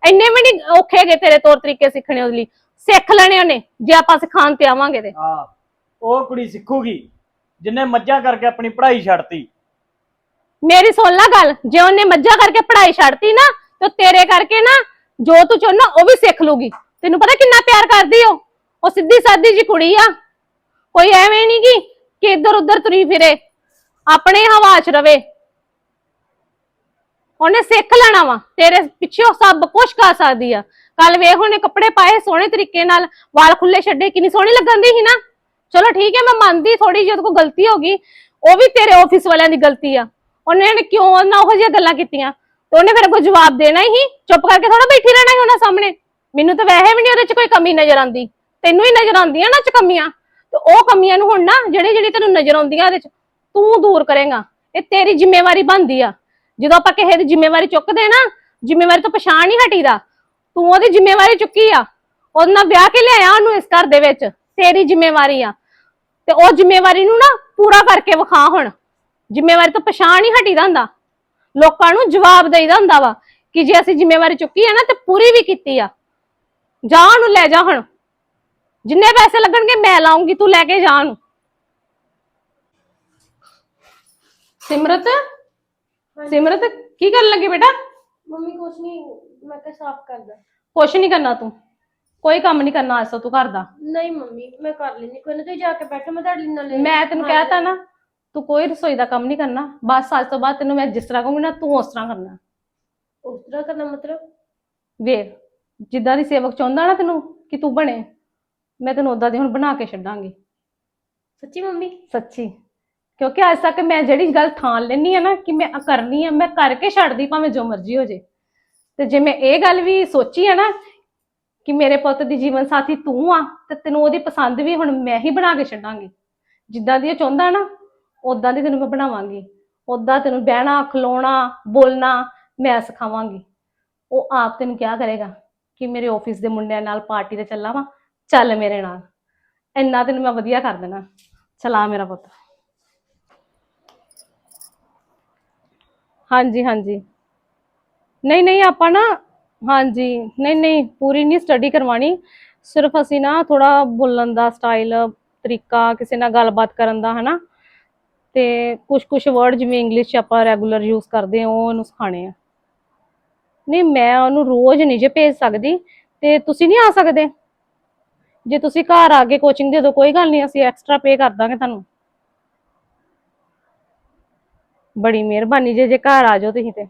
ਇੰਨੇ ਵੀ ਨਹੀਂ ਔਖੇ ਹੈਗੇ ਤੇਰੇ ਤੌਰ ਤਰੀਕੇ ਸਿੱਖਣੇ ਉਹਦੇ ਲਈ। ਸਿੱਖ ਲੈਣੇ ਉਹਨੇ ਜੇ ਆਪਾਂ ਸਿਖਾਉਣ ਤੇ ਆਵਾਂਗੇ ਤੇ। ਆ ਉਹ ਕੁੜੀ ਸਿੱਖੂਗੀ ਜਿੰਨੇ ਮੱਝਾਂ ਕਰਕੇ ਆਪਣੀ ਪੜ੍ਹਾਈ ਛੱਡਤੀ। ਮੇਰੀ ਸੁਣ ਲੈ ਗੱਲ ਜੇ ਉਹਨੇ ਮੱਝਾਂ ਕਰਕੇ ਪੜ੍ਹਾਈ ਛੱਡਤੀ ਨਾ ਤੇ ਤੇਰੇ ਕਰਕੇ ਨਾ ਜੋ ਤੂੰ ਚਾਹੁੰਦਾ ਉਹ ਵੀ ਸਿੱਖ ਲੂਗੀ। ਤੈਨੂੰ ਪਤਾ ਕਿੰਨਾ ਪਿਆਰ ਕਰਦੀ ਉਹ? ਉਹ ਸਿੱਧੀ ਸਾਦੀ ਜੀ ਕੁੜੀ ਆ। ਕੋਈ ਐਵੇਂ ਨਹੀਂ ਕਿ ਕਿ ਇੱਧਰ ਉੱਧਰ ਤੁਰੀ ਫਿਰੇ। ਆਪਣੇ ਹਵਾ 'ਚ ਰਵੇ। ਉਹਨੇ ਸਿੱਖ ਲੈਣਾ ਵਾ। ਤੇਰੇ ਪਿੱਛੇ ਉਹ ਸਭ ਕੁਝ ਕਰ ਸਕਦੀ ਆ। ਕੱਲ ਵੇਖ ਉਹਨੇ ਕੱਪੜੇ ਪਾਏ ਸੋਹਣੇ ਤਰੀਕੇ ਨਾਲ, ਵਾਲ ਖੁੱਲੇ ਛੱਡੇ, ਕਿੰਨੀ ਸੋਹਣੀ ਲੱਗਣ ਦੀ ਸੀ ਨਾ। ਚਲੋ ਠੀਕ ਹੈ, ਮੈਂ ਮੰਨਦੀ ਥੋੜੀ ਜਿਹੀ ਉਹਦੇ ਕੋਲ ਗਲਤੀ ਹੋ ਗਈ। ਉਹ ਵੀ ਤੇਰੇ ਆਫਿਸ ਵਾਲਿਆਂ ਦੀ ਗਲਤੀ ਆ। ਉਹਨੇ ਕਿਉਂ ਨਾ ਉਹੋ ਜਿਹੀਆਂ ਗੱਲਾਂ ਕੀਤੀਆਂ? ਤੇ ਉਹਨੇ ਫਿਰ ਕੋਈ ਜਵਾਬ ਦੇਣਾ ਹੀ ਚੁੱਪ ਕਰਕੇ ਥੋੜਾ ਬੈਠੀ ਰਹਿਣਾ ਹੀ ਉਹਨਾਂ ਸਾਹਮਣੇ। ਮੈਨੂੰ ਤਾਂ ਵੈਸੇ ਵੀ ਨਹੀਂ ਉਹਦੇ 'ਚ ਕੋਈ ਕਮੀ ਨਜ਼ਰ ਆਉਂਦੀ। ਤੈਨੂੰ ਹੀ ਨਜ਼ਰ ਆਉਂਦੀਆਂ ਨਾ 'ਚ ਕਮੀਆਂ। ਤੇ ਉਹ ਕਮੀਆਂ ਨੂੰ ਹੁਣ ਨਾ ਜਿਹੜੀ ਜਿਹੜੀ ਤੈਨੂੰ ਨਜ਼ਰ ਆਉਂਦੀਆਂ ਉਹਦੇ 'ਚ, ਤੂੰ ਦੂਰ ਕਰੇਗਾ। ਇਹ ਤੇਰੀ ਜ਼ਿੰਮੇਵਾਰੀ ਬਣਦੀ ਆ। ਜਦੋਂ ਆਪਾਂ ਕਿਸੇ ਦੀ ਜ਼ਿੰਮੇਵਾਰੀ ਚੁੱਕਦੇ ਨਾ, ਜ਼ਿੰਮੇਵਾਰੀ ਤੋਂ ਪਛਾਣ ਨਹੀਂ ਹਟੀਦਾ। ਤੂੰ ਉਹਦੀ ਜ਼ਿੰਮੇਵਾਰੀ ਚੁੱਕੀ ਆ। ਉਹਦੇ ਨਾਲ ਵਿਆਹ ਕੇ ਲਿਆਇਆ ਉਹਨੂੰ ਇਸ ਘਰ ਦੇ ਵਿੱਚ। ਤੇਰੀ ਜ਼ਿੰਮੇਵਾਰੀ ਆ। ਤੇ ਉਹ ਜ਼ਿੰਮੇਵਾਰੀ ਨੂੰ ਨਾ ਪੂਰਾ ਕਰਕੇ ਵਿਖਾ ਹੁਣ। ਜ਼ਿੰਮੇਵਾਰੀ ਤੋਂ ਪਛਾਣ ਨਹੀਂ ਹਟੀਦਾ ਹੁੰਦਾ। ਲੋਕਾਂ ਨੂੰ ਜਵਾਬ ਦੇਈਦਾ ਹੁੰਦਾ ਵਾ ਕਿ ਜੇ ਅਸੀਂ ਜ਼ਿੰਮੇਵਾਰੀ ਚੁੱਕੀ ਆ ਨਾ, ਤੇ ਪੂਰੀ ਵੀ ਕੀਤੀ ਆ। ਜਾ ਉਹਨੂੰ ਲੈ ਜਾ ਹੁਣ। ਜਿੰਨੇ ਪੈਸੇ ਲੱਗਣਗੇ ਮੈਂ ਲਾਉਂਗੀ, ਤੂੰ ਲੈ ਕੇ ਜਾ ਉਹਨੂੰ। ਸਿਮਰਤ? ਸਿਮਰਤ ਕੀ ਕਰਨ ਲੱਗੀ ਬੇਟਾ? ਮੰਮੀ ਕੁਛ ਨਹੀਂ ਮੈਂ ਕਿਹਾ ਸਾਫ਼ ਕਰਦਾ ਕੁਛ ਨਹੀਂ ਕਰਨਾ ਤੂੰ। ਕੋਈ ਕੰਮ ਨਹੀਂ ਕਰਨਾ ਅੱਜ ਤੋਂ ਤੂੰ ਘਰ ਦਾ। ਨਹੀਂ ਮੰਮੀ ਮੈਂ ਕਰ ਲੈਣੀ ਕੋਈ ਨਾ ਤੁਸੀਂ ਜਾ ਕੇ ਬੈਠੋ ਮੈਂ ਤੁਹਾਡੇ ਨਾਲ ਲੈ ਮੈਂ ਤੈਨੂੰ ਕਹਿਤਾ ਨਾ ਤੂੰ ਕੋਈ ਰਸੋਈ ਦਾ ਕੰਮ ਨਹੀਂ ਕਰਨਾ। ਬਸ ਅੱਜ ਤੋਂ ਬਾਅਦ ਤੈਨੂੰ ਮੈਂ ਜਿਸ ਤਰ੍ਹਾਂ ਕਹੂੰਗੀ ਨਾ ਤੂੰ ਉਸ ਤਰ੍ਹਾਂ ਕਰਨਾ। ਉਸ ਤਰ੍ਹਾਂ ਕਰਨਾ ਮਤਲਬ? ਵੇਖ ਜਿੱਦਾਂ ਦੀ ਸੇਵਕ ਚਾਹੁੰਦਾ ਨਾ ਤੈਨੂੰ ਕਿ ਤੂੰ ਬਣੇ ਮੈਂ ਤੈਨੂੰ ਉਦਾਂ ਦੀ ਹੁਣ ਬਣਾ ਕੇ ਛੱਡਾਂਗੀ। ਸੱਚੀ ਮੰਮੀ? ਸੱਚੀ। ਕਿਉਂਕਿ ਅੱਜ ਤੱਕ ਮੈਂ ਜਿਹੜੀ ਗੱਲ ਠਾਣ ਲੈਣੀ ਆ ਨਾ ਕਿ ਮੈਂ ਆਹ ਕਰਨੀ ਆ, ਮੈਂ ਕਰਕੇ ਛੱਡਦੀ ਭਾਵੇਂ ਜੋ ਮਰਜ਼ੀ ਹੋ ਜੇ। ਤੇ ਜੇ ਮੈਂ ਇਹ ਗੱਲ ਵੀ ਸੋਚੀ ਆ ਨਾ ਕਿ ਮੇਰੇ ਪੁੱਤ ਦੀ ਜੀਵਨ ਸਾਥੀ ਤੂੰ ਆ, ਤੇ ਤੈਨੂੰ ਉਹਦੀ ਪਸੰਦ ਵੀ ਹੁਣ ਮੈਂ ਹੀ ਬਣਾ ਕੇ ਛੱਡਾਂਗੀ। ਜਿੱਦਾਂ ਦੀ ਉਹ ਚਾਹੁੰਦਾ ਨਾ ਉਦਾਂ ਦੀ ਤੈਨੂੰ ਮੈਂ ਬਣਾਵਾਂਗੀ। ਉਦਾਂ ਤੈਨੂੰ ਬਹਿਣਾ, ਖਲੋਣਾ, ਬੋਲਣਾ, ਮੈਂ ਸਿਖਾਵਾਂਗੀ। ਉਹ ਆਪ ਤੈਨੂੰ ਕਿਹਾ ਕਰੇਗਾ ਕਿ ਮੇਰੇ ਆਫਿਸ ਦੇ ਮੁੰਡਿਆਂ ਨਾਲ ਪਾਰਟੀ ਤੇ ਚੱਲਾਂ ਵਾਂ, ਚੱਲ ਮੇਰੇ ਨਾਲ। ਇੰਨਾ ਤੈਨੂੰ ਮੈਂ ਵਧੀਆ ਕਰ ਦੇਣਾ। ਚਲਾ ਮੇਰਾ ਪੁੱਤ। ਹਾਂਜੀ ਹਾਂਜੀ। ਨਹੀਂ ਨਹੀਂ, ਆਪਾਂ ਨਾ, ਹਾਂਜੀ, ਨਹੀਂ ਨਹੀਂ, ਪੂਰੀ ਨਹੀਂ ਸਟੱਡੀ ਕਰਵਾਣੀ ਸਿਰਫ ਅਸੀਂ ਨਾ ਥੋੜਾ ਬੋਲਣ ਦਾ ਸਟਾਈਲ ਤਰੀਕਾ, ਕਿਸੇ ਨਾਲ ਗੱਲਬਾਤ ਕਰਨ ਦਾ, ਹਨਾ? ਤੇ ਕੁਝ ਕੁਝ ਵਰਡ ਜਿਵੇਂ ਇੰਗਲਿਸ਼ ਚ ਆਪਾਂ ਰੈਗੂਲਰ ਯੂਜ਼ ਕਰਦੇ ਹਾਂ, ਉਹ ਉਹਨੂੰ ਸਿਖਾਣੇ ਆ। ਨਹੀਂ, ਮੈਂ ਉਹਨੂੰ ਰੋਜ਼ ਨਹੀਂ ਜੇ ਭੇਜ ਸਕਦੀ, ਤੇ ਤੁਸੀਂ ਨਹੀਂ ਆ ਸਕਦੇ। ਜੇ ਤੁਸੀਂ ਘਰ ਆ ਕੇ ਕੋਚਿੰਗ ਦੇ ਦਿਓ, ਕੋਈ ਗੱਲ ਨਹੀਂ, ਅਸੀਂ ਐਕਸਟਰਾ ਪੇ ਕਰ ਦਾਂਗੇ ਤੁਹਾਨੂੰ। ਬੜੀ ਮਿਹਰਬਾਨੀ ਜੇ ਜੇ ਘਰ ਆ ਜਾਓ ਤੁਸੀਂ ਤੇ।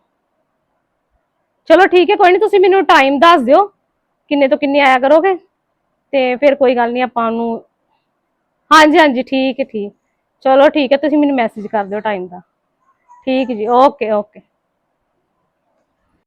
ਚਲੋ ਠੀਕ ਹੈ, ਕੋਈ ਨਹੀਂ ਤੁਸੀਂ ਮੈਨੂੰ ਟਾਈਮ ਦੱਸ ਦਿਓ, ਕਿੰਨੇ ਤੋਂ ਕਿੰਨੇ ਆਇਆ ਕਰੋਗੇ। ਤੇ ਫਿਰ ਕੋਈ ਗੱਲ ਨਹੀਂ ਆਪਾਂ ਉਹਨੂੰ ਹਾਂਜੀ ਹਾਂਜੀ, ਠੀਕ ਹੈ, ਠੀਕ। ਚਲੋ ਠੀਕ ਹੈ, ਤੁਸੀਂ ਮੈਨੂੰ ਮੈਸੇਜ ਕਰ ਦਿਓ ਟਾਈਮ ਦਾ। ਠੀਕ ਜੀ ਓਕੇ ਓਕੇ